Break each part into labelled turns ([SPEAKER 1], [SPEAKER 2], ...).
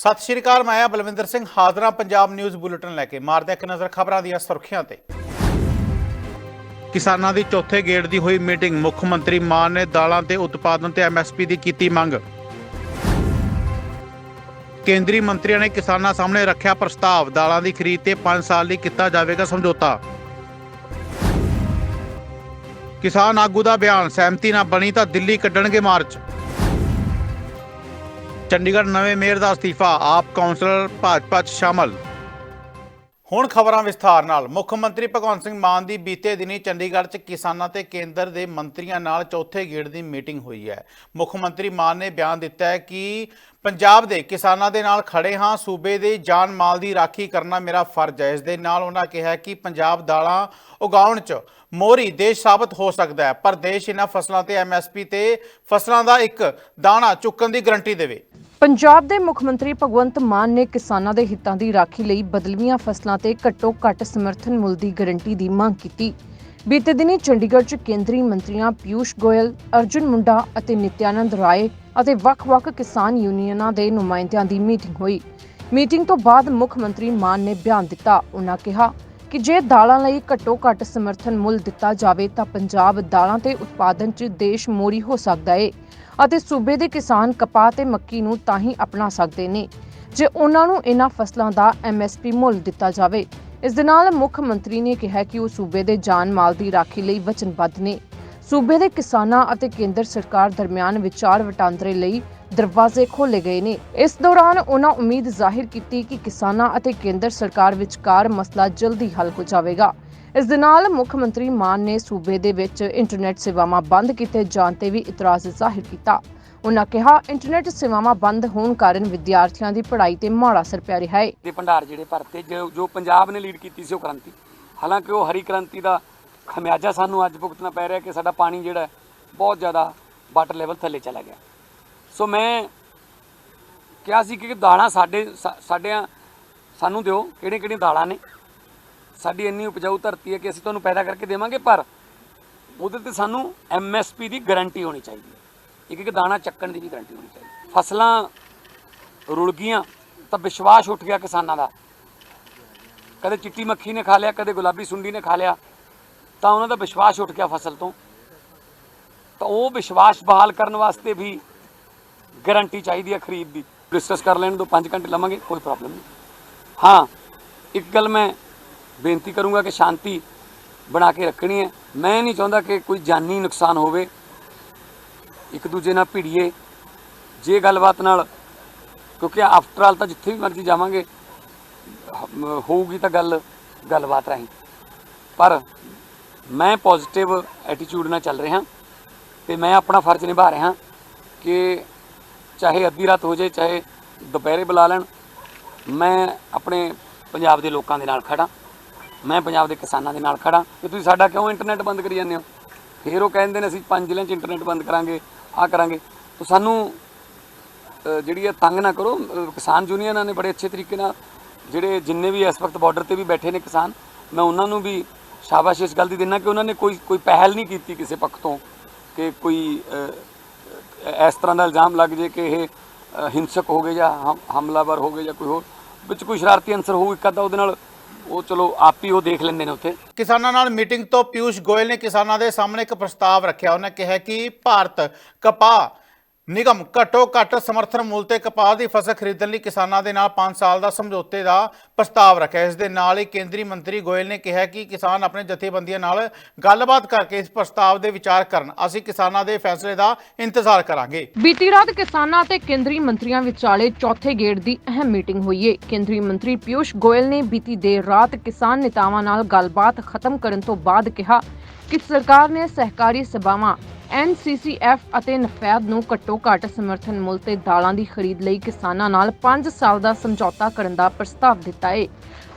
[SPEAKER 1] ਸਤਿ ਸ਼੍ਰੀ ਅਕਾਲ, ਮੈਂ ਆ ਬਲਵਿੰਦਰ ਸਿੰਘ, ਹਾਜ਼ਰਾਂ ਪੰਜਾਬ ਨਿਊਜ਼ ਬੁਲੇਟਿਨ ਲੈ ਕੇ। ਮਾਰਦੇ ਇੱਕ ਨਜ਼ਰ ਖਬਰਾਂ ਦੀਆਂ ਸੁਰਖੀਆਂ ਤੇ। ਕਿਸਾਨਾਂ ਦੀ ਚੌਥੇ ਗੇੜ ਦੀ ਹੋਈ ਮੀਟਿੰਗ, ਮੁੱਖ ਮੰਤਰੀ ਮਾਨ ਨੇ ਦਾਲਾਂ ਤੇ ਉਤਪਾਦਨ ਤੇ ਐਮਐਸਪੀ ਦੀ ਕੀਤੀ ਮੰਗ। ਕੇਂਦਰੀ ਮੰਤਰੀਆਂ ਨੇ ਕਿਸਾਨਾਂ ਸਾਹਮਣੇ ਰੱਖਿਆ ਪ੍ਰਸਤਾਵ, ਦਾਲਾਂ ਦੀ ਖਰੀਦ ਤੇ 5 ਸਾਲ ਲਈ ਕੀਤਾ ਜਾਵੇਗਾ ਸਮਝੌਤਾ। ਕਿਸਾਨ ਆਗੂ ਦਾ ਬਿਆਨ, ਸਹਿਮਤੀ ਨਾ ਬਣੀ ਤਾਂ ਦਿੱਲੀ ਕੱਢਣਗੇ ਮਾਰਚ। ਚੰਡੀਗੜ੍ਹ ਨਵੇਂ ਮੇਅਰ ਦਾ ਅਸਤੀਫਾ ਆਪ ਕੌਂਸਲਰ ਭਾਜਪਾ 'ਚ ਸ਼ਾਮਲ। ਹੁਣ ਖਬਰਾਂ ਵਿਸਥਾਰ ਨਾਲ। ਮੁੱਖ ਮੰਤਰੀ ਭਗਵੰਤ ਸਿੰਘ ਮਾਨ ਦੀ ਬੀਤੇ ਦਿਨੀ ਚੰਡੀਗੜ੍ਹ 'ਚ ਕਿਸਾਨਾਂ ਤੇ ਕੇਂਦਰ ਦੇ ਮੰਤਰੀਆਂ ਨਾਲ ਚੌਥੇ ਗੇੜ ਦੀ ਮੀਟਿੰਗ ਹੋਈ ਹੈ। ਮੁੱਖ ਮੰਤਰੀ ਮਾਨ ਨੇ ਬਿਆਨ ਦਿੱਤਾ ਹੈ ਕਿ ਪੰਜਾਬ ਦੇ ਕਿਸਾਨਾਂ ਦੇ ਨਾਲ ਖੜੇ ਹਾਂ, ਸੂਬੇ ਦੇ ਜਾਨ ਮਾਲ ਦੀ ਰਾਖੀ ਕਰਨਾ ਮੇਰਾ ਫਰਜ਼ ਹੈ। ਇਸ ਦੇ ਨਾਲ ਉਹਨਾਂ ਕਿਹਾ ਕਿ ਪੰਜਾਬ ਦਾਲਾਂ ਉਗਾਉਣ 'ਚ ਮੋਹਰੀ ਦੇਸ਼ ਸਾਬਤ ਹੋ ਸਕਦਾ ਹੈ, ਪਰ ਦੇਸ਼ ਇਹਨਾਂ ਫਸਲਾਂ ਤੇ ਐਮਐਸਪੀ ਤੇ ਫਸਲਾਂ ਦਾ ਇੱਕ ਦਾਣਾ ਚੁੱਕਣ ਦੀ ਗਰੰਟੀ ਦੇਵੇ।
[SPEAKER 2] ਪੰਜਾਬ ਦੇ ਮੁੱਖ ਮੰਤਰੀ ਭਗਵੰਤ ਮਾਨ ਨੇ ਕਿਸਾਨਾਂ ਦੇ ਹਿੱਤਾਂ ਦੀ ਰਾਖੀ ਲਈ ਬਦਲਵੀਆਂ ਫਸਲਾਂ ਤੇ ਘੱਟੋ-ਘੱਟ ਸਮਰਥਨ ਮੁੱਲ ਦੀ ਗਾਰੰਟੀ ਦੀ ਮੰਗ ਕੀਤੀ। ਬੀਤੇ ਦਿਨੀ ਚੰਡੀਗੜ੍ਹ 'ਚ ਕੇਂਦਰੀ ਮੰਤਰੀਆਂ ਪਿਊਸ਼ ਗੋਇਲ, ਅਰਜੁਨ ਮੁੰਡਾ ਅਤੇ ਨਿਤਿਆਨੰਦ ਰਾਏ ਅਤੇ ਵੱਖ-ਵੱਖ ਕਿਸਾਨ ਯੂਨੀਅਨਾਂ ਦੇ ਨੁਮਾਇੰਦਿਆਂ ਦੀ ਮੀਟਿੰਗ ਹੋਈ। ਮੀਟਿੰਗ ਤੋਂ ਬਾਅਦ ਮੁੱਖ ਮੰਤਰੀ ਮਾਨ ਨੇ ਬਿਆਨ ਦਿੱਤਾ। ਉਨ੍ਹਾਂ ਕਿਹਾ ਕਿ ਜੇ ਦਾਲਾਂ ਲਈ ਘੱਟੋ-ਘੱਟ ਸਮਰਥਨ ਮੁੱਲ ਦਿੱਤਾ ਜਾਵੇ ਤਾਂ ਪੰਜਾਬ ਦਾਲਾਂ ਤੇ ਉਤਪਾਦਨ 'ਚ ਦੇਸ਼ ਮੋਰੀ ਹੋ ਸਕਦਾ ਹੈ ਅਤੇ ਸੂਬੇ ਦੇ ਕਿਸਾਨ ਕਪਾਹ ਤੇ ਮੱਕੀ ਨੂੰ ਤਾਂ ਹੀ ਅਪਣਾ ਸਕਦੇ ਨੇ। ਜੇ ਉਹਨਾਂ ਨੂੰ ਇਹਨਾਂ ਫਸਲਾਂ ਦਾ ਐਮਐਸਪੀ ਮੁੱਲ ਦਿੱਤਾ ਜਾਵੇ, ਇਸ ਦੇ ਨਾਲ ਮੁੱਖ ਮੰਤਰੀ ਨੇ ਕਿਹਾ ਕਿ ਉਹ ਸੂਬੇ ਦੇ ਜਾਨ ਮਾਲ ਦੀ ਰਾਖੀ ਲਈ ਵਚਨਬੱਧ ਨੇ। ਸੂਬੇ ਦੇ ਕਿਸਾਨਾਂ ਅਤੇ ਕੇਂਦਰ ਸਰਕਾਰ ਦਰਮਿਆਨ ਵਿਚਾਰ ਵਟਾਂਦਰੇ ਲਈ ਦਰਵਾਜ਼ੇ ਖੋਲੇ ਗਏ ਨੇ। ਇਸ ਦੌਰਾਨ ਉਹਨਾਂ ਉਮੀਦ ਜ਼ਾਹਿਰ ਕੀਤੀ ਕਿ ਕਿਸਾਨਾਂ ਅਤੇ ਕੇਂਦਰ ਸਰਕਾਰ ਵਿਚਕਾਰ ਮਸਲਾ ਜਲਦੀ ਹੱਲ ਹੋ ਜਾਵੇਗਾ। ਇਸ ਦੇ ਨਾਲ ਮੁੱਖ ਮੰਤਰੀ ਮਾਨ ਨੇ ਸੂਬੇ ਦੇ ਵਿੱਚ ਇੰਟਰਨੈਟ ਸੇਵਾਵਾਂ ਬੰਦ ਕੀਤੇ ਜਾਣ ਤੇ ਵੀ ਇਤਰਾਜ਼ ਜ਼ਾਹਿਰ ਕੀਤਾ। ਉਹਨਾਂ ਕਿਹਾ, ਇੰਟਰਨੈਟ ਸੇਵਾਵਾਂ ਬੰਦ ਹੋਣ ਕਾਰਨ ਵਿਦਿਆਰਥੀਆਂ ਦੀ ਪੜ੍ਹਾਈ ਤੇ ਮਾੜਾ ਅਸਰ ਪੈ ਰਿਹਾ ਹੈ।
[SPEAKER 3] ਦੇ ਭੰਡਾਰ ਜਿਹੜੇ ਭਰਤੇ, ਜੋ ਪੰਜਾਬ ਨੇ ਲੀਡ ਕੀਤੀ ਸੀ ਉਹ ਕ੍ਰਾਂਤੀ। ਹਾਲਾਂਕਿ ਉਹ ਹਰੀ ਕ੍ਰਾਂਤੀ ਦਾ ਖਮਿਆਜਾ ਸਾਨੂੰ ਅੱਜ ਭੁਗਤਣਾ ਪੈ ਰਿਹਾ ਕਿ ਸਾਡਾ ਪਾਣੀ ਜਿਹੜਾ ਬਹੁਤ ਜ਼ਿਆਦਾ ਵਾਟਰ ਲੈਵਲ ਥੱਲੇ ਚਲਾ ਗਿਆ। ਸੋ ਮੈਂ ਕਿਹਾ ਸੀ ਕਿ ਦਾਣਾ ਸਾਡੇ ਸਾ- ਸਾਡਿਆਂ, ਸਾਨੂੰ ਦਿਓ ਕਿਹੜੇ ਕਿਹੜੀਆਂ ਦਾਲਾਂ ਨੇ। ਸਾਡੀ ਇੰਨੀ ਉਪਜਾਊ ਧਰਤੀ ਹੈ ਕਿ ਅਸੀਂ ਤੁਹਾਨੂੰ ਪੈਦਾ ਕਰਕੇ ਦੇਵਾਂਗੇ, ਪਰ ਉਹਦੇ ਤੇ ਸਾਨੂੰ ਐਮਐਸਪੀ ਦੀ ਗਾਰੰਟੀ ਹੋਣੀ ਚਾਹੀਦੀ ਹੈ। ਇੱਕ ਇੱਕ ਦਾਣਾ ਚੱਕਣ ਦੀ ਵੀ ਗਾਰੰਟੀ ਹੋਣੀ ਚਾਹੀਦੀ ਫਸਲਾਂ ਰੁਲ ਗਈਆਂ, ਤਾਂ ਵਿਸ਼ਵਾਸ ਉੱਠ ਗਿਆ ਕਿਸਾਨਾਂ ਦਾ। ਕਦੇ ਚਿੱਟੀ ਮੱਖੀ ਨੇ ਖਾ ਲਿਆ, ਕਦੇ ਗੁਲਾਬੀ ਸੁੰਡੀ ਨੇ ਖਾ ਲਿਆ, ਤਾਂ ਉਹਨਾਂ ਦਾ ਵਿਸ਼ਵਾਸ ਉੱਠ ਗਿਆ ਫਸਲ ਤੋਂ। ਤਾਂ ਉਹ ਵਿਸ਼ਵਾਸ ਬਹਾਲ ਕਰਨ ਵਾਸਤੇ ਵੀ ਗਾਰੰਟੀ ਚਾਹੀਦੀ ਹੈ ਖਰੀਦ ਦੀ। ਡਿਸਕਸ ਕਰ ਲੈਣ ਦੋ 5 ਘੰਟੇ ਲਵਾਂਗੇ, ਕੋਈ ਪ੍ਰੋਬਲਮ ਨਹੀਂ। ਹਾਂ, ਇੱਕ ਗੱਲ ਮੈਂ ਬੇਨਤੀ ਕਰੂੰਗਾ ਕਿ ਸ਼ਾਂਤੀ ਬਣਾ ਕੇ ਰੱਖਣੀ ਹੈ। ਮੈਂ ਨਹੀਂ ਚਾਹੁੰਦਾ ਕਿ ਕੋਈ ਜਾਨੀ ਨੁਕਸਾਨ ਹੋਵੇ। ਇੱਕ ਦੂਜੇ ਨਾਲ ਭਿੜੀਏ। ਜੇ ਗੱਲਬਾਤ ਨਾਲ, ਕਿਉਂਕਿ ਆਫਟਰ ਆਲ ਤਾਂ ਜਿੱਥੇ ਵੀ ਮਰਜ਼ੀ ਜਾਵਾਂਗੇ ਹੋਊਗੀ ਤਾਂ ਗੱਲ ਗੱਲਬਾਤ ਰਾਹੀਂ। ਪਰ ਮੈਂ ਪੋਜ਼ਿਟਿਵ ਐਟੀਟਿਊਡ ਨਾਲ ਚੱਲ ਰਿਹਾ ਤੇ ਮੈਂ ਆਪਣਾ ਫਰਜ਼ ਨਿਭਾ ਰਿਹਾ ਕਿ ਚਾਹੇ ਅੱਧੀ ਰਾਤ ਹੋ ਜਾਏ, ਚਾਹੇ ਦੁਪਹਿਰੇ ਬੁਲਾ ਲੈਣ, ਮੈਂ ਆਪਣੇ ਪੰਜਾਬ ਦੇ ਲੋਕਾਂ ਦੇ ਨਾਲ ਖੜਾ ਮੈਂ ਪੰਜਾਬ ਦੇ ਕਿਸਾਨਾਂ ਦੇ ਨਾਲ ਖੜਾ ਕਿ ਤੁਸੀਂ ਸਾਡਾ ਕਿਉਂ ਇੰਟਰਨੈਟ ਬੰਦ ਕਰੀ ਜਾਂਦੇ ਹੋ? ਫਿਰ ਉਹ ਕਹਿੰਦੇ ਨੇ, ਅਸੀਂ ਪੰਜ ਜ਼ਿਲ੍ਹਿਆਂ 'ਚ ਇੰਟਰਨੈਟ ਬੰਦ ਕਰਾਂਗੇ, ਆਹ ਕਰਾਂਗੇ। ਤਾਂ ਸਾਨੂੰ ਜਿਹੜੀ ਇਹ ਤੰਗ ਨਾ ਕਰੋ ਕਿਸਾਨ ਯੂਨੀਅਨਾਂ ਨੇ ਬੜੇ ਅੱਛੇ ਤਰੀਕੇ ਨਾਲ ਜਿਹੜੇ ਜਿੰਨੇ ਵੀ ਇਸ ਵਕਤ ਬਾਰਡਰ ਤੇ ਵੀ ਬੈਠੇ ਨੇ ਕਿਸਾਨ, ਮੈਂ ਉਹਨਾਂ ਨੂੰ ਵੀ ਸ਼ਾਬਾਸ਼ ਇਸ ਗੱਲ ਦੀ ਦਿੰਦਾ ਕਿ ਉਹਨਾਂ ਨੇ ਕੋਈ ਕੋਈ ਪਹਿਲ ਨਹੀਂ ਕੀਤੀ ਕਿਸੇ ਪੱਖ ਤੋਂ ਕਿ ਕੋਈ ਇਸ ਤਰ੍ਹਾਂ ਦਾ ਇਲਜ਼ਾਮ ਲੱਗ ਜੇ ਕਿ ਇਹ ਹਿੰਸਕ ਹੋ ਗਏ ਜਾਂ ਹਮ- ਹਮਲਾਵਰ ਹੋ ਗਏ ਜਾਂ ਕੋਈ ਹੋਰ, ਵਿੱਚ ਕੋਈ ਸ਼ਰਾਰਤੀ ਅੰਸਰ ਹੋਊ ਇੱਕ ਅੱਧਾ ਉਹਦੇ ਨਾਲ, ਉਹ ਚਲੋ ਆਪ ਹੀ ਉਹ ਦੇਖ ਲੈਂਦੇ ਨੇ ਉੱਥੇ।
[SPEAKER 1] ਕਿਸਾਨਾਂ ਨਾਲ ਮੀਟਿੰਗ ਤੋਂ ਪਿਊਸ਼ ਗੋਇਲ ਨੇ ਕਿਸਾਨਾਂ ਦੇ ਸਾਹਮਣੇ ਇੱਕ ਪ੍ਰਸਤਾਵ ਰੱਖਿਆ। ਉਹਨੇ ਕਿਹਾ ਕਿ ਭਾਰਤ ਕਪਾਹ ਨਿਗਮ ਘੱਟੋ ਘੱਟ ਸਮਰਥਨ ਮੁੱਲ ਤੇ ਕਪਾਹ ਦੀ ਫਸਲ ਖਰੀਦਣ ਲਈ ਕਿਸਾਨਾਂ ਦੇ ਨਾਲ 5 ਸਾਲ ਦਾ ਸਮਝੌਤੇ ਦਾ ਪ੍ਰਸਤਾਵ ਰੱਖਿਆ। ਇਸ ਦੇ ਨਾਲ ਹੀ ਕੇਂਦਰੀ ਮੰਤਰੀ ਗੋਇਲ ਨੇ ਕਿਹਾ ਕਿ ਕਿਸਾਨ ਆਪਣੇ ਜਥੇਬੰਦੀਆਂ ਨਾਲ ਗੱਲਬਾਤ ਕਰਕੇ ਇਸ ਪ੍ਰਸਤਾਵ ਦੇ ਵਿਚਾਰ ਕਰਨ। ਅਸੀਂ ਕਿਸਾਨਾਂ ਦੇ ਫੈਸਲੇ ਦਾ ਇੰਤਜ਼ਾਰ ਕਰਾਂਗੇ।
[SPEAKER 2] ਬੀਤੀ ਰਾਤ ਕਿਸਾਨਾਂ ਤੇ ਕੇਂਦਰੀ ਮੰਤਰੀਆਂ ਵਿਚਾਲੇ ਚੌਥੇ ਗੇੜ ਦੀ ਅਹਿਮ ਮੀਟਿੰਗ ਹੋਈ ਹੈ ਕੇਂਦਰੀ ਮੰਤਰੀ ਪਿਊਸ਼ ਗੋਇਲ ਨੇ ਬੀਤੀ ਦੇਰ ਰਾਤ ਕਿਸਾਨ ਨੇਤਾਵਾਂ ਨਾਲ ਗੱਲਬਾਤ ਖਤਮ ਕਰਨ ਤੋਂ ਬਾਅਦ ਕਿਹਾ ਕਿ ਸਰਕਾਰ ਨੇ ਸਹਿਕਾਰੀ ਸਭਾਵਾਂ NCCF ਅਤੇ ਨਫੈਦ ਨੂੰ ਘੱਟੋ ਘੱਟ ਸਮਰਥਨ ਮੁੱਲ ਤੇ ਦਾਲਾਂ ਦੀ ਖਰੀਦ ਲਈ ਕਿਸਾਨਾਂ ਨਾਲ 5 ਸਾਲ ਦਾ ਸਮਝੌਤਾ ਕਰਨ ਦਾ ਪ੍ਰਸਤਾਵ ਦਿੱਤਾ ਹੈ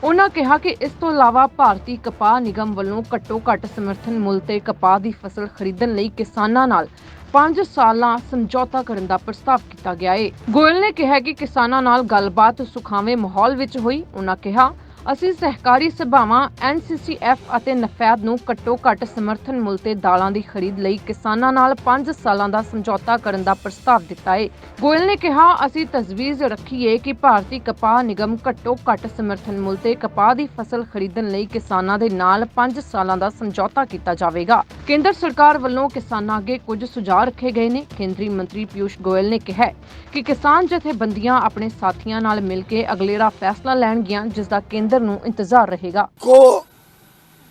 [SPEAKER 2] ਉਹਨਾਂ ਕਿਹਾ ਕਿ ਇਸ ਤੋਂ ਇਲਾਵਾ ਭਾਰਤੀ ਕਪਾਹ ਨਿਗਮ ਵੱਲੋਂ ਘੱਟੋ ਘੱਟ ਸਮਰਥਨ ਮੁੱਲ ਤੇ ਕਪਾਹ ਦੀ ਫਸਲ ਖਰੀਦਣ ਲਈ ਕਿਸਾਨਾਂ ਨਾਲ 5 ਸਾਲਾਂ ਸਮਝੌਤਾ ਕਰਨ ਦਾ ਪ੍ਰਸਤਾਵ ਕੀਤਾ ਗਿਆ ਹੈ ਗੋਇਲ ਨੇ ਕਿਹਾ ਕਿ ਕਿਸਾਨਾਂ ਨਾਲ ਗੱਲਬਾਤ ਸੁਖਾਵੇਂ ਮਾਹੌਲ ਵਿੱਚ ਹੋਈ। ਉਨ੍ਹਾਂ ਕਿਹਾ ਅਸੀਂ ਸਹਿਕਾਰੀ ਸਭਾਵਾਂ ਐਨਸੀਸੀਐਫ ਅਤੇ ਨਫੈਦ ਨੂੰ ਘੱਟੋ-ਘੱਟ ਸਮਰਥਨ ਮੁੱਲ ਤੇ ਦਾਲਾਂ ਦੀ ਖਰੀਦ ਲਈ ਕਿਸਾਨਾਂ ਨਾਲ 5 ਸਾਲਾਂ ਦਾ ਸਮਝੌਤਾ ਕਰਨ ਦਾ ਪ੍ਰਸਤਾਵ ਦਿੱਤਾ ਹੈ ਗੋਇਲ ਨੇ ਕਿਹਾ, ਅਸੀਂ ਤਜਵੀਜ਼ ਰੱਖੀਏ ਕਿ ਭਾਰਤੀ ਕਪਾਹ ਨਿਗਮ ਘੱਟੋ-ਘੱਟ ਸਮਰਥਨ ਮੁੱਲ ਤੇ ਕਪਾਹ ਦੀ ਫਸਲ ਖਰੀਦਣ ਲਈ ਕਿਸਾਨਾਂ ਦੇ ਨਾਲ 5 ਸਾਲਾਂ ਦਾ ਸਮਝੌਤਾ ਕੀਤਾ ਜਾਵੇਗਾ। ਕੇਂਦਰ ਸਰਕਾਰ ਵੱਲੋਂ ਕਿਸਾਨਾਂ ਅੱਗੇ ਕੁਝ ਸੁਝਾਅ ਰੱਖੇ ਗਏ ਨੇ। ਕੇਂਦਰੀ ਮੰਤਰੀ ਪਿਊਸ਼ ਗੋਇਲ ਨੇ ਕਿਹਾ ਕਿ ਕਿਸਾਨ ਜਥੇਬੰਦੀਆਂ ਆਪਣੇ ਸਾਥੀਆਂ ਨਾਲ ਮਿਲ ਕੇ ਅਗਲੇਰਾ ਫੈਸਲਾ ਲੈਣਗੀਆਂ, ਜਿਸ ਦਾ ਕੇਂਦਰ ਨੂੰ ਇੰਤਜ਼ਾਰ ਰਹੇਗਾ
[SPEAKER 4] को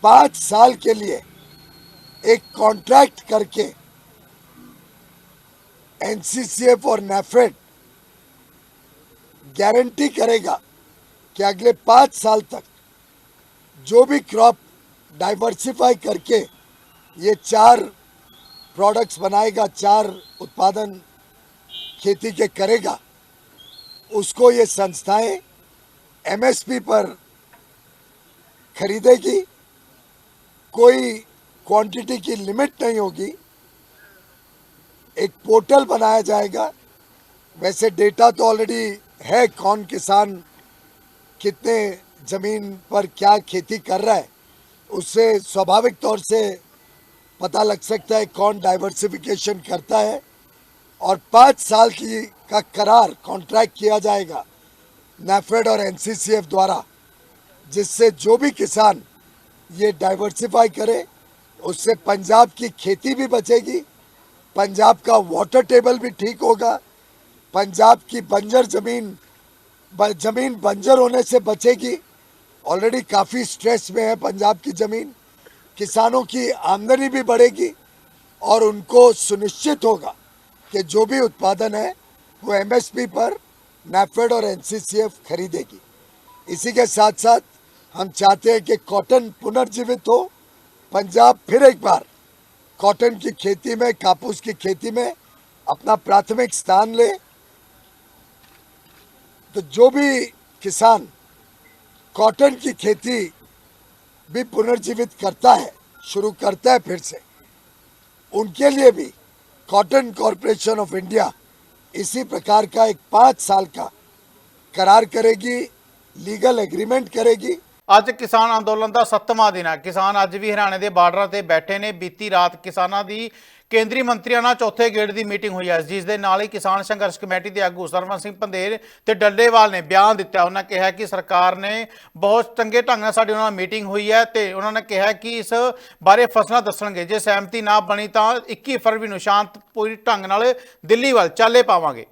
[SPEAKER 4] पाँच साल के लिए एक कॉन्ट्रैक्ट करके एनसीसीएफ और नेफेड गारंटी करेगा कि अगले पाँच साल तक जो भी क्रॉप डाइवर्सिफाई करके ये चार प्रोडक्ट्स बनाएगा चार उत्पादन खेती के करेगा उसको ये संस्थाएं एमएसपी पर खरीदेगी कोई क्वांटिटी की लिमिट नहीं होगी। एक पोर्टल बनाया जाएगा। वैसे डेटा तो ऑलरेडी है, कौन किसान कितने ज़मीन पर क्या खेती कर रहा है, उससे स्वाभाविक तौर से पता लग सकता है कौन डाइवर्सिफिकेशन करता है। और पाँच साल की का करार कॉन्ट्रैक्ट किया जाएगा नेफेड और एनसीसीएफ द्वारा। जिससे जो भी किसान ये डाइवर्सिफाई करे, उससे पंजाब की खेती भी बचेगी, पंजाब का वाटर टेबल भी ठीक होगा, पंजाब की बंजर ज़मीन ज़मीन बंजर होने से बचेगी। ऑलरेडी काफ़ी स्ट्रेस में है पंजाब की ज़मीन, किसानों की आमदनी भी बढ़ेगी और उनको सुनिश्चित होगा कि जो भी उत्पादन है, वो एमएसपी पर नेफेड और एनसीसीएफ खरीदेगी। इसी के साथ साथ हम चाहते हैं कि कॉटन पुनर्जीवित हो, पंजाब फिर एक बार कॉटन की खेती में, कापूस की खेती में अपना प्राथमिक स्थान ले। तो जो भी किसान कॉटन की खेती भी पुनर्जीवित करता है, शुरू करता है फिर से, उनके लिए भी कॉटन कॉरपोरेशन ऑफ़ इंडिया इसी प्रकार का एक पाँच साल का करार करेगी, लीगल एग्रीमेंट करेगी।
[SPEAKER 1] ਅੱਜ ਕਿਸਾਨ ਅੰਦੋਲਨ ਦਾ 7ਵਾਂ ਦਿਨ ਹੈ। ਕਿਸਾਨ ਅੱਜ ਵੀ ਹਰਿਆਣੇ ਦੇ ਬਾਰਡਰਾਂ ਤੇ ਬੈਠੇ ਨੇ। ਬੀਤੀ ਰਾਤ ਕਿਸਾਨਾਂ ਦੀ ਕੇਂਦਰੀ ਮੰਤਰੀਆਂ ਨਾਲ ਚੌਥੇ ਗੇੜ ਦੀ ਮੀਟਿੰਗ ਹੋਈ ਹੈ। ਜਿਸ ਦੇ ਨਾਲ ਹੀ ਕਿਸਾਨ ਸੰਘਰਸ਼ ਕਮੇਟੀ ਦੇ ਆਗੂ ਸਰਵਨ ਸਿੰਘ ਪੰਦੇਰ ਤੇ ਡੱਲੇਵਾਲ ਨੇ ਬਿਆਨ ਦਿੱਤਾ। ਉਹਨਾਂ ਕਿਹਾ ਕਿ ਸਰਕਾਰ ਨੇ ਬਹੁਤ ਚੰਗੇ ਢੰਗ ਨਾਲ ਸਾਡੀ ਉਹਨਾਂ ਨਾਲ ਮੀਟਿੰਗ ਹੋਈ ਹੈ ਤੇ ਉਹਨਾਂ ਨੇ ਕਿਹਾ ਕਿ ਇਸ ਬਾਰੇ ਫਸਲਾਂ ਦੱਸਣਗੇ। ਜੇ ਸਹਿਮਤੀ ਨਾ ਬਣੀ ਤਾਂ 21 ਫਰਵਰੀ ਨੂੰ ਸ਼ਾਂਤਪੂਰੀ ਢੰਗ ਨਾਲ ਦਿੱਲੀ ਵੱਲ ਚਾਲੇ ਪਾਵਾਂਗੇ।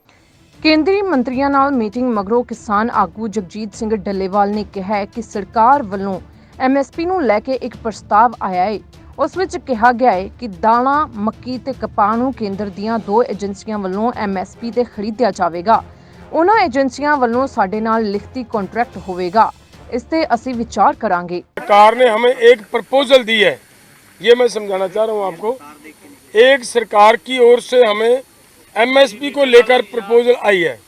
[SPEAKER 2] ਕੇਂਦਰੀ ਮੰਤਰੀਆਂ ਨਾਲ ਮੀਟਿੰਗ ਮਗਰੋਂ ਕਿਸਾਨ ਆਗੂ ਜਗਜੀਤ ਸਿੰਘ ਡੱਲੇਵਾਲ ਨੇ ਕਿਹਾ ਹੈ ਕਿ ਸਰਕਾਰ ਵੱਲੋਂ ਐਮਐਸਪੀ ਨੂੰ ਲੈ ਕੇ ਇੱਕ ਪ੍ਰਸਤਾਵ ਆਇਆ ਹੈ ਉਸ ਵਿੱਚ ਕਿਹਾ ਗਿਆ ਹੈ ਕਿ ਦਾਣਾ ਮੱਕੀ ਤੇ ਕਪਾਹ ਨੂੰ ਕੇਂਦਰ ਦੀਆਂ ਦੋ ਏਜੰਸੀਆਂ ਵੱਲੋਂ ਐਮਐਸਪੀ ਤੇ ਖਰੀਦਿਆ ਜਾਵੇਗਾ ਉਹਨਾਂ ਏਜੰਸੀਆਂ ਵੱਲੋਂ ਸਾਡੇ ਨਾਲ ਲਿਖਤੀ ਕੰਟਰੈਕਟ ਹੋਵੇਗਾ ਇਸ ਤੇ ਅਸੀਂ ਵਿਚਾਰ ਕਰਾਂਗੇ
[SPEAKER 5] सरकार ने हमें एक प्रपोजल दी है ये मैं समझाना चाह रहा हूँ आपको एक सरकार की ओर से हमें एमएसपी को लेकर प्रपोजल आई है।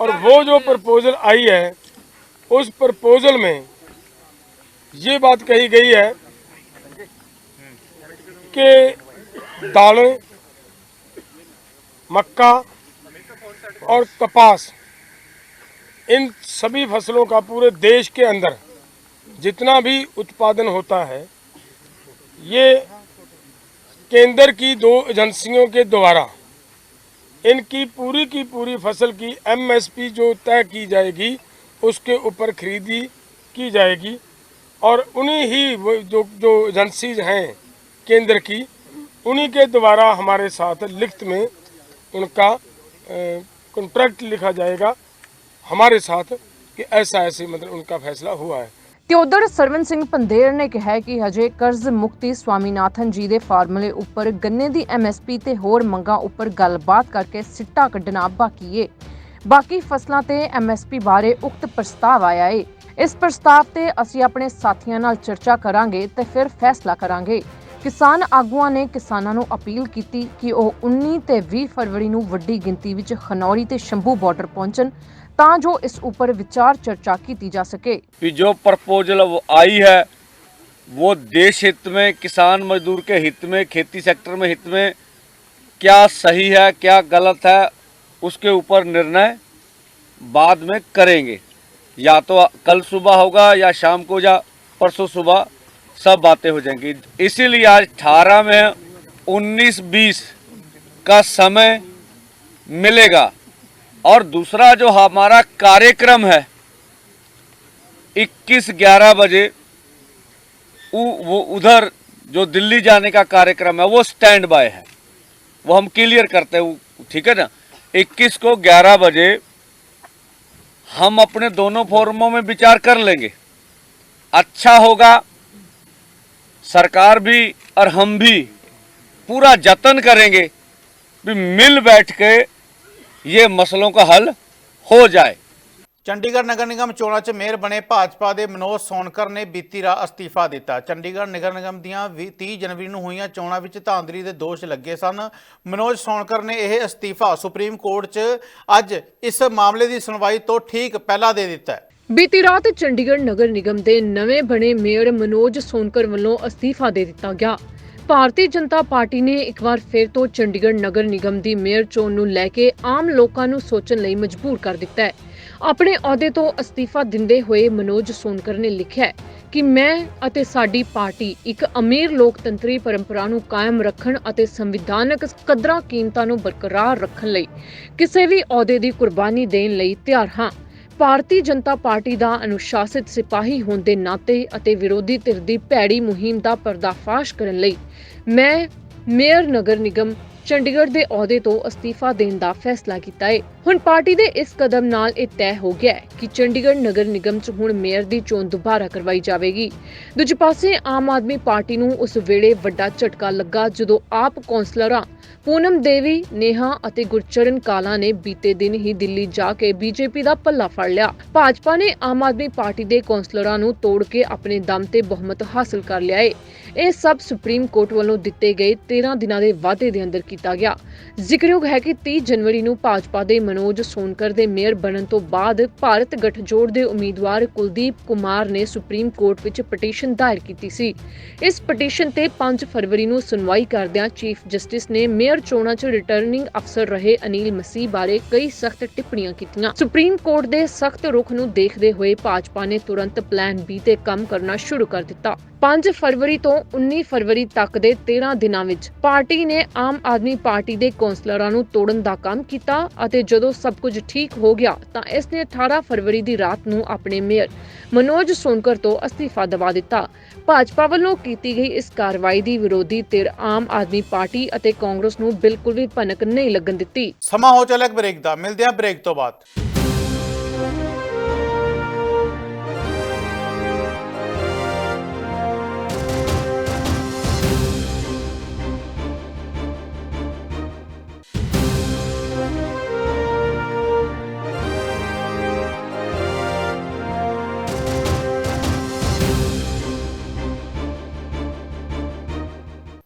[SPEAKER 5] और वो जो प्रपोजल आई है, उस प्रपोजल में ये बात कही गई है कि दालें, मक्का और कपास, इन सभी फ़सलों का पूरे देश के अंदर जितना भी उत्पादन होता है, ये केंद्र की दो एजेंसियों के द्वारा इनकी पूरी की पूरी फ़सल की एमएसपी जो तय की जाएगी, उसके ऊपर खरीदी की जाएगी और उन्हीं ही जो जो एजेंसीज हैं केंद्र की, उन्हीं के द्वारा हमारे साथ लिखित में उनका कॉन्ट्रैक्ट लिखा जाएगा। हमारे साथ कि ऐसा ऐसे मतलब उनका फैसला हुआ है।
[SPEAKER 2] ਤੇ ਉਧਰ ਸਰਵਨ ਸਿੰਘ ਪੰਦੇਰ ਨੇ ਕਿਹਾ ਕਿ ਹਜੇ ਕਰਜ਼ ਮੁਕਤੀ ਸਵਾਮੀਨਾਥਨ ਜੀ ਦੇ ਫਾਰਮੂਲੇ ਉੱਪਰ ਗੰਨੇ ਦੀ ਐਮਐਸਪੀ ਤੇ ਹੋਰ ਮੰਗਾਂ ਉੱਪਰ ਗੱਲਬਾਤ ਕਰਕੇ ਸਿੱਟਾ ਕੱਢਣਾ ਬਾਕੀ ਏ। ਬਾਕੀ ਫਸਲਾਂ ਤੇ ਐਮਐਸਪੀ ਬਾਰੇ ਉਕਤ ਪ੍ਰਸਤਾਵ ਆਇਆ ਏ। ਇਸ ਪ੍ਰਸਤਾਵ ਤੇ ਅਸੀਂ ਆਪਣੇ ਸਾਥੀਆਂ ਨਾਲ ਚਰਚਾ ਕਰਾਂਗੇ ਤੇ ਫਿਰ ਫੈਸਲਾ ਕਰਾਂਗੇ। ਕਿਸਾਨ ਆਗੂਆਂ ਨੇ ਕਿਸਾਨਾਂ ਨੂੰ ਅਪੀਲ ਕੀਤੀ ਕਿ ਉਹ 19 ਤੇ 20 ਫਰਵਰੀ ਨੂੰ ਵੱਡੀ ਗਿਣਤੀ ਵਿੱਚ ਖਨੌਰੀ ਤੇ ਸ਼ੰਭੂ ਬਾਰਡਰ ਪਹੁੰਚਣ ਤਾਂ ਜੋ ਇਸ ਉੱਪਰ ਵਿਚਾਰ ਚਰਚਾ ਕੀਤੀ ਜਾ ਸਕੇ
[SPEAKER 6] कि जो प्रपोजल वो आई है वो देश हित में किसान मजदूर के हित में खेती सेक्टर में हित में क्या सही है क्या गलत है उसके ऊपर निर्णय बाद में करेंगे या तो कल सुबह होगा या शाम को या परसों सुबह सब बातें हो जाएंगी इसीलिए आज 18 में 19 20 का समय मिलेगा और दूसरा जो हमारा कार्यक्रम है 21 11 बजे, उ- वो उधर जो दिल्ली जाने का कार्यक्रम है, वो स्टैंड बाय है। वो हम क्लियर करते हैं ठीक है ना? 21 को 11 बजे हम अपने दोनों फोरमों में विचार कर लेंगे। अच्छा होगा, सरकार भी और हम भी पूरा जतन करेंगे, भी मिल बैठ के ये मसलों का हल हो जाए
[SPEAKER 1] ਚੰਡੀਗੜ੍ਹ ਨਗਰ ਨਿਗਮ ਚੋਣਾਂ 'ਚ ਮੇਅਰ ਬਣੇ ਭਾਜਪਾ ਦੇ ਮਨੋਜ ਸੋਨਕਰ ਨੇ ਬੀਤੀ ਰਾਤ ਅਸਤੀਫਾ ਦਿੱਤਾ ਚੰਡੀਗੜ੍ਹ ਨਗਰ ਨਿਗਮ ਦੀਆਂ ਵੀਹ- 30 ਜਨਵਰੀ ਨੂੰ ਹੋਈਆਂ ਚੋਣਾਂ ਵਿੱਚ ਧਾਂਦਲੀ ਦੇ ਦੋਸ਼ ਲੱਗੇ ਸਨ ਮਨੋਜ ਸੋਨਕਰ ਨੇ ਇਹ ਅਸਤੀਫਾ ਸੁਪਰੀਮ ਕੋਰਟ 'ਚ ਅੱਜ ਇਸ ਮਾਮਲੇ ਦੀ ਸੁਣਵਾਈ ਤੋਂ ਠੀਕ ਪਹਿਲਾਂ ਦੇ ਦਿੱਤਾ ਹੈ
[SPEAKER 2] ਬੀਤੀ ਰਾਤ ਚੰਡੀਗੜ੍ਹ ਨਗਰ ਨਿਗਮ ਦੇ ਨਵੇਂ ਬਣੇ ਮੇਅਰ ਮਨੋਜ ਸੋਨਕਰ ਵੱਲੋਂ ਅਸਤੀਫਾ ਦੇ ਦਿੱਤਾ ਗਿਆ ਭਾਰਤੀ ਜਨਤਾ ਪਾਰਟੀ ਨੇ ਇੱਕ ਵਾਰ ਫਿਰ ਤੋਂ ਚੰਡੀਗੜ੍ਹ ਨਗਰ ਨਿਗਮ ਦੀ ਮੇਅਰ ਚੋਣ ਨੂੰ ਲੈ ਕੇ ਆਮ ਲੋਕਾਂ ਨੂੰ ਸੋਚਣ ਲਈ ਮਜਬੂਰ ਕਰ ਦਿੱਤਾ ਹੈ। ਆਪਣੇ ਅਹੁਦੇ ਤੋਂ ਅਸਤੀਫਾ ਦਿੰਦੇ ਹੋਏ ਮਨੋਜ ਸੋਨਕਰ ਨੇ ਲਿਖਿਆ ਹੈ ਕਿ ਮੈਂ ਅਤੇ ਸਾਡੀ ਪਾਰਟੀ ਇੱਕ ਅਮੀਰ ਲੋਕਤੰਤਰੀ ਪਰੰਪਰਾ ਨੂੰ ਕਾਇਮ ਰੱਖਣ ਅਤੇ ਸੰਵਿਧਾਨਕ ਕਦਰਾਂ ਕੀਮਤਾਂ ਨੂੰ ਬਰਕਰਾਰ ਰੱਖਣ ਲਈ ਕਿਸੇ ਵੀ ਅਹੁਦੇ ਦੀ ਕੁਰਬਾਨੀ ਦੇਣ ਲਈ ਤਿਆਰ ਹਾਂ। ਭਾਰਤੀ ਜਨਤਾ ਪਾਰਟੀ ਦਾ ਅਨੁਸ਼ਾਸਿਤ ਸਿਪਾਹੀ ਹੋਣ ਦੇ ਨਾਤੇ ਅਤੇ ਵਿਰੋਧੀ ਧਿਰ ਦੀ ਭੈੜੀ ਮੁਹਿੰਮ ਦਾ ਪਰਦਾਫਾਸ਼ ਕਰਨ ਲਈ ਮੈਂ ਮੇਅਰ ਨਗਰ ਨਿਗਮ ਚੰਡੀਗੜ੍ਹ ਦੇ ਅਹੁਦੇ ਤੋਂ ਅਸਤੀਫਾ ਦੇਣ ਦਾ ਫੈਸਲਾ ਕੀਤਾ ਹੈ ਹੁਣ ਪਾਰਟੀ ਦੇ ਇਸ ਕਦਮ ਨਾਲ ਇਹ ਤੈਅ ਹੋ ਗਿਆ ਹੈ ਕਿ ਚੰਡੀਗੜ੍ਹ ਨਗਰ ਨਿਗਮ 'ਚ ਹੁਣ ਮੇਅਰ ਦੀ ਚੋਣ ਦੁਬਾਰਾ ਕਰਵਾਈ ਜਾਵੇਗੀ। ਦੂਜੇ ਪਾਸੇ ਆਮ ਆਦਮੀ ਪਾਰਟੀ ਨੂੰ ਉਸ ਵੇਲੇ ਵੱਡਾ ਝਟਕਾ ਲੱਗਾ ਜਦੋਂ ਆਪ ਕੌਂਸਲਰਾਂ ਪੂਨਮ ਦੇਵੀ, ਨੇਹਾ ਅਤੇ ਗੁਰਚਰਨ ਕਾਲਾ ਨੇ ਬੀਤੇ ਦਿਨ ਹੀ ਦਿੱਲੀ ਜਾ ਕੇ ਬੀਜੇਪੀ ਦਾ ਪੱਲਾ ਫੜ ਲਿਆ। ਭਾਜਪਾ ਨੇ ਆਮ ਆਦਮੀ ਪਾਰਟੀ ਦੇ ਕੌਂਸਲਰਾਂ ਨੂੰ ਤੋੜ ਕੇ ਆਪਣੇ ਦਮ ਤੇ ਬਹੁਮਤ ਹਾਸਲ ਕਰ ਲਿਆ ਏ। ਇਹ ਸਭ ਸੁਪਰੀਮ ਕੋਰਟ ਵੱਲੋਂ ਦਿੱਤੇ ਗਏ 13 ਦਿਨਾਂ ਦੇ ਵਾਅਦੇ ਦੇ ਅੰਦਰ ਕੀਤਾ ਗਿਆ। ਜ਼ਿਕਰਯੋਗ ਹੈ ਕਿ 30 ਜਨਵਰੀ ਨੂੰ ਭਾਜਪਾ ਦੇ ਮਨੋਜ ਸੋਨਕਰ ਦੇ ਮੇਅਰ ਬਣਨ ਤੋਂ ਬਾਅਦ ਭਾਰਤ ਗਠਜੋੜ ਦੇ ਉਮੀਦਵਾਰ ਕੁਲਦੀਪ ਕੁਮਾਰ ਨੇ ਸੁਪਰੀਮ ਕੋਰਟ ਵਿੱਚ ਪਟੀਸ਼ਨ ਦਾਇਰ ਕੀਤੀ ਸੀ। ਇਸ ਪਟੀਸ਼ਨ ਤੇ 5 ਫਰਵਰੀ ਨੂੰ ਸੁਣਵਾਈ ਕਰਦਿਆਂ ਚੀਫ ਜਸਟਿਸ ਨੇ ਮੇਅਰ ਚੋਣਾਂ 'ਚ ਰਿਟਰਨਿੰਗ ਅਫਸਰ ਰਹੇ ਅਨੀਲ ਮਸੀਹ ਬਾਰੇ ਕਈ ਸਖਤ ਟਿੱਪਣੀਆਂ ਕੀਤੀਆਂ। ਸੁਪਰੀਮ ਕੋਰਟ ਦੇ ਸਖਤ ਰੁਖ ਨੂੰ ਦੇਖਦੇ ਹੋਏ ਭਾਜਪਾ ਨੇ ਤੁਰੰਤ ਪਲਾਨ ਬੀ ਤੇ ਕੰਮ ਕਰਨਾ ਸ਼ੁਰੂ ਕਰ ਦਿੱਤਾ। 5 ਫਰਵਰੀ ਤੋਂ 19 ਫਰਵਰੀ ਤੱਕ ਦੇ 13 ਦਿਨਾਂ ਵਿੱਚ ਪਾਰਟੀ ਨੇ ਆਮ ਆਦਮੀ ਪਾਰਟੀ ਦੇ ਕੌਂਸਲਰਾਂ ਨੂੰ ਤੋੜਨ ਦਾ ਕੰਮ ਕੀਤਾ ਅਤੇ ਜਦੋਂ ਸਭ ਕੁਝ ਠੀਕ ਹੋ ਗਿਆ ਤਾਂ ਇਸ ਨੇ 18 ਫਰਵਰੀ ਦੀ ਰਾਤ ਨੂੰ ਆਪਣੇ ਮੇਅਰ ਮਨੋਜ ਸੋਨਕਰ ਤੋਂ ਅਸਤੀਫਾ ਦਵਾ ਦਿੱਤਾ। ਭਾਜਪਾ ਵੱਲੋਂ ਕੀਤੀ ਗਈ ਇਸ ਕਾਰਵਾਈ ਦੀ ਵਿਰੋਧੀ ਧਿਰ ਆਮ ਆਦਮੀ ਪਾਰਟੀ ਅਤੇ ਕਾਂਗਰਸ ਨੂੰ ਬਿਲਕੁਲ ਵੀ ਭਨਕ ਨਹੀਂ ਲੱਗਣ ਦਿੱਤੀ।
[SPEAKER 1] ਸਮਾਂ ਹੋ ਚੱਲਿਆ ਬ੍ਰੇਕ ਦਾ। ਮਿਲਦੇ ਹਾਂ ਬ੍ਰੇਕ ਤੋਂ ਬਾਅਦ।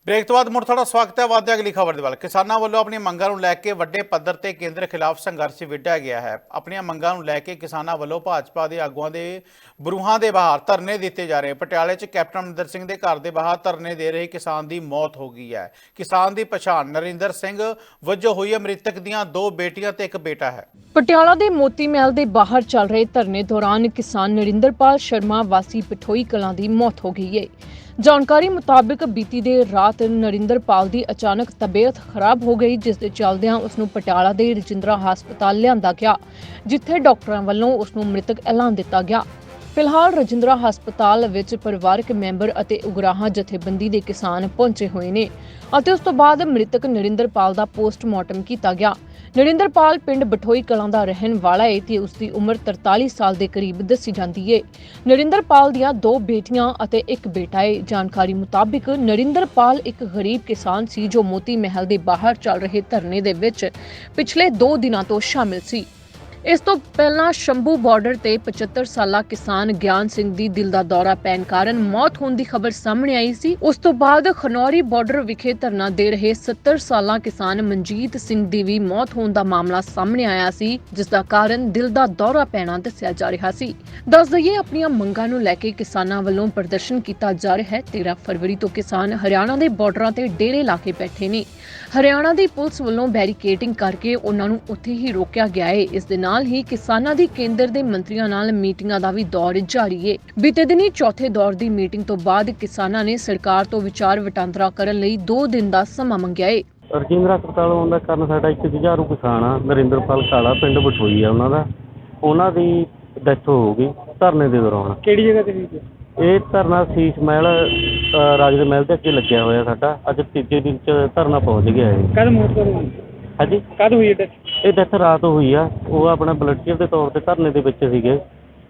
[SPEAKER 1] ਬ੍ਰੇਕ ਤੋਂ ਬਾਅਦ ਮੁੜ ਤੁਹਾਡਾ ਸਵਾਗਤ ਹੈ ਵਾਧੇ ਅਗਲੀ ਖਬਰ ਦੇ ਵੱਲ। ਕਿਸਾਨਾਂ ਵੱਲੋਂ ਆਪਣੀਆਂ ਮੰਗਾਂ ਨੂੰ ਲੈ ਕੇ ਵੱਡੇ ਪੱਧਰ ਤੇ ਕੇਂਦਰ ਖਿਲਾਫ ਸੰਘਰਸ਼ ਵਿੱਢਿਆ ਗਿਆ ਹੈ। ਆਪਣੀਆਂ ਮੰਗਾਂ ਨੂੰ ਲੈ ਕੇ ਕਿਸਾਨਾਂ ਵੱਲੋਂ ਭਾਜਪਾ ਦੇ ਆਗੂਆਂ ਦੇ ਬਰੂਹਾਂ ਦੇ ਬਾਹਰ ਧਰਨੇ ਦਿੱਤੇ ਜਾ ਰਹੇ ਪਟਿਆਲੇ 'ਚ ਕੈਪਟਨ ਅਮਰਿੰਦਰ ਸਿੰਘ ਦੇ ਘਰ ਦੇ ਬਾਹਰ ਧਰਨੇ ਦੇ ਰਹੇ ਕਿਸਾਨ ਦੀ ਮੌਤ ਹੋ ਗਈ ਹੈ। ਕਿਸਾਨ ਦੀ ਪਛਾਣ ਨਰਿੰਦਰ ਸਿੰਘ ਵਜੋਂ ਹੋਈ ਮ੍ਰਿਤਕ ਦੀਆਂ ਦੋ ਬੇਟੀਆਂ ਤੇ ਇੱਕ ਬੇਟਾ ਹੈ।
[SPEAKER 2] ਪਟਿਆਲਾ ਦੇ ਮੋਤੀ ਮਹਿਲ ਦੇ ਬਾਹਰ ਚੱਲ ਰਹੇ ਧਰਨੇ ਦੌਰਾਨ ਕਿਸਾਨ ਨਰਿੰਦਰਪਾਲ ਸ਼ਰਮਾ ਵਾਸੀ ਪਠੋਈ ਕਲਾਂ ਦੀ ਮੌਤ ਹੋ ਗਈ ਹੈ। ਜਾਣਕਾਰੀ ਮੁਤਾਬਕ ਬੀਤੀ ਦੇ ਰਾਤ ਨਰਿੰਦਰਪਾਲ ਦੀ ਅਚਾਨਕ ਤਬੀਅਤ ਖਰਾਬ ਹੋ ਗਈ, ਜਿਸ ਦੇ ਚੱਲਦਿਆਂ ਉਸ ਨੂੰ ਪਟਿਆਲਾ ਦੇ ਰਜਿੰਦਰਾ ਹਸਪਤਾਲ ਲਿਆਂਦਾ ਗਿਆ, ਜਿੱਥੇ ਡਾਕਟਰਾਂ ਵੱਲੋਂ ਉਸ ਨੂੰ ਮ੍ਰਿਤਕ ਐਲਾਨ ਦਿੱਤਾ ਗਿਆ। ਫਿਲਹਾਲ ਰਜਿੰਦਰਾ ਹਸਪਤਾਲ ਵਿੱਚ ਪਰਿਵਾਰਕ ਮੈਂਬਰ ਅਤੇ ਉਗਰਾਹਾਂ ਜਥੇਬੰਦੀ ਦੇ ਕਿਸਾਨ ਪਹੁੰਚੇ ਹੋਏ ਨੇ ਅਤੇ ਉਸ ਤੋਂ ਬਾਅਦ ਮ੍ਰਿਤਕ ਨਰਿੰਦਰਪਾਲ ਦਾ ਪੋਸਟਮਾਰਟਮ ਕੀਤਾ ਗਿਆ। ਨਰਿੰਦਰਪਾਲ ਪਿੰਡ ਬਠੋਈ ਕਲਾਂ ਦਾ ਰਹਿਣ ਵਾਲਾ ਹੈ ਤੇ ਉਸ ਦੀ ਉਮਰ 43 ਸਾਲ ਦੇ ਕਰੀਬ ਦੱਸੀ ਜਾਂਦੀ ਹੈ ਨਰਿੰਦਰਪਾਲ ਦੀਆਂ ਦੋ ਬੇਟੀਆਂ ਅਤੇ ਇੱਕ ਬੇਟਾ ਹੈ ਜਾਣਕਾਰੀ ਮੁਤਾਬਿਕ ਨਰਿੰਦਰਪਾਲ ਇੱਕ ਗਰੀਬ ਕਿਸਾਨ ਸੀ ਜੋ ਮੋਤੀ ਮਹਿਲ ਦੇ ਬਾਹਰ ਚੱਲ ਰਹੇ ਧਰਨੇ ਦੇ ਵਿੱਚ ਪਿਛਲੇ 2 ਦਿਨਾਂ ਤੋਂ ਸ਼ਾਮਿਲ ਸੀ। ਇਸ ਤੋਂ ਪਹਿਲਾਂ ਸ਼ੰਭੂ ਬਾਰਡਰ ਤੇ 75 ਸਾਲਾ ਕਿਸਾਨ ਗਿਆਨ ਸਿੰਘ ਦੀ ਦਿਲ ਦਾ ਦੌਰਾ ਪੈਣ ਕਾਰਨ ਮੌਤ ਹੋਣ ਦੀ ਖਬਰ ਸਾਹਮਣੇ ਆਈ ਸੀ। ਉਸ ਤੋਂ ਬਾਅਦ ਖਨੌਰੀ ਬਾਰਡਰ ਵਿਖੇ ਧਰਨਾ ਦੇ ਰਹੇ 70 ਸਾਲਾ ਕਿਸਾਨ ਮਨਜੀਤ ਸਿੰਘ ਦੀ ਵੀ ਮੌਤ ਹੋਣ ਦਾ ਮਾਮਲਾ ਸਾਹਮਣੇ ਆਇਆ ਸੀ, ਜਿਸ ਦਾ ਕਾਰਨ ਦਿਲ ਦਾ ਦੌਰਾ ਪੈਣਾ ਦੱਸਿਆ ਜਾ ਰਿਹਾ ਸੀ। ਦੱਸ ਦਈਏ, ਆਪਣੀਆਂ ਮੰਗਾਂ ਨੂੰ ਲੈ ਕੇ ਕਿਸਾਨਾਂ ਵੱਲੋਂ ਪ੍ਰਦਰਸ਼ਨ ਕੀਤਾ ਜਾ ਰਿਹਾ ਹੈ। 13 ਫਰਵਰੀ ਤੋਂ ਕਿਸਾਨ ਹਰਿਆਣਾ ਦੇ ਬਾਰਡਰਾਂ ਤੇ ਡੇਰੇ ਲਾ ਕੇ ਬੈਠੇ ਨੇ। ਹਰਿਆਣਾ ਦੀ ਪੁਲਿਸ ਵੱਲੋਂ ਬੈਰੀਕੇਡਿੰਗ ਕਰਕੇ ਉਹਨਾਂ ਨੂੰ ਉੱਥੇ ਹੀ ਰੋਕਿਆ ਗਿਆ ਹੈ ਇਸ ਦੇ ਨਾਲ ਨਾਲ ਹੀ ਕਿਸਾਨਾਂ ਦੀ ਕੇਂਦਰ ਦੇ ਮੰਤਰੀਆਂ ਨਾਲ ਮੀਟਿੰਗਾਂ ਦਾ ਵੀ ਦੌਰ ਜਾਰੀ ਹੈ ਬੀਤੇ ਦਿਨੀ ਚੌਥੇ ਦੌਰ ਦੀ ਮੀਟਿੰਗ ਤੋਂ ਬਾਅਦ ਕਿਸਾਨਾਂ ਨੇ ਸਰਕਾਰ ਤੋਂ ਵਿਚਾਰ ਵਟਾਂਦਰਾ ਕਰਨ ਲਈ 2 ਦਿਨ ਦਾ ਸਮਾਂ ਮੰਗਿਆ ਹੈ
[SPEAKER 7] ਰਜਿੰਦਰਾ ਹਸਪਤਾਲ ਆਉਣ ਦਾ ਕਾਰਨ ਸਾਡਾ ਇੱਕ ਜੁਝਾਰੂ ਕਿਸਾਨ ਆ ਨਰਿੰਦਰਪਾਲ ਕਾਲਾ ਪਿੰਡ ਬਠੋਈ ਆ ਉਹਨਾਂ ਦਾ। ਉਹਨਾਂ ਦੀ ਡੈਥ ਹੋ ਗਈ ਧਰਨੇ ਦੇ ਦੌਰਾਨ।
[SPEAKER 5] ਕਿਹੜੀ ਜਗ੍ਹਾ ਤੇ ਹੋਈ
[SPEAKER 7] ਇਹ ਧਰਨਾ ਸੀਸ ਮਹਿਲ ਅ, ਰਾਜ ਦੇ ਮਹਿਲ ਦੇ ਅੱਗੇ ਲੱਗਿਆ ਹੋਇਆ ਸਾਡਾ। ਅੱਜ ਤੀਜੇ ਦਿਨ ਚ ਧਰਨਾ ਪਹੁੰਚ ਗਿਆ ਹੈ
[SPEAKER 5] ਕਦ ਮੌਤ ਹੋਈ
[SPEAKER 7] ਹਾਂਜੀ।
[SPEAKER 5] ਕਦ ਹੋਈ ਇਹ
[SPEAKER 7] ਇਹ ਡੈਥ ਰਾਤ ਹੋਈ ਆ। ਉਹ ਆਪਣਾ ਵਲੰਟੀਅਰ ਦੇ ਤੌਰ ਤੇ ਧਰਨੇ ਦੇ ਵਿੱਚ ਸੀਗੇ।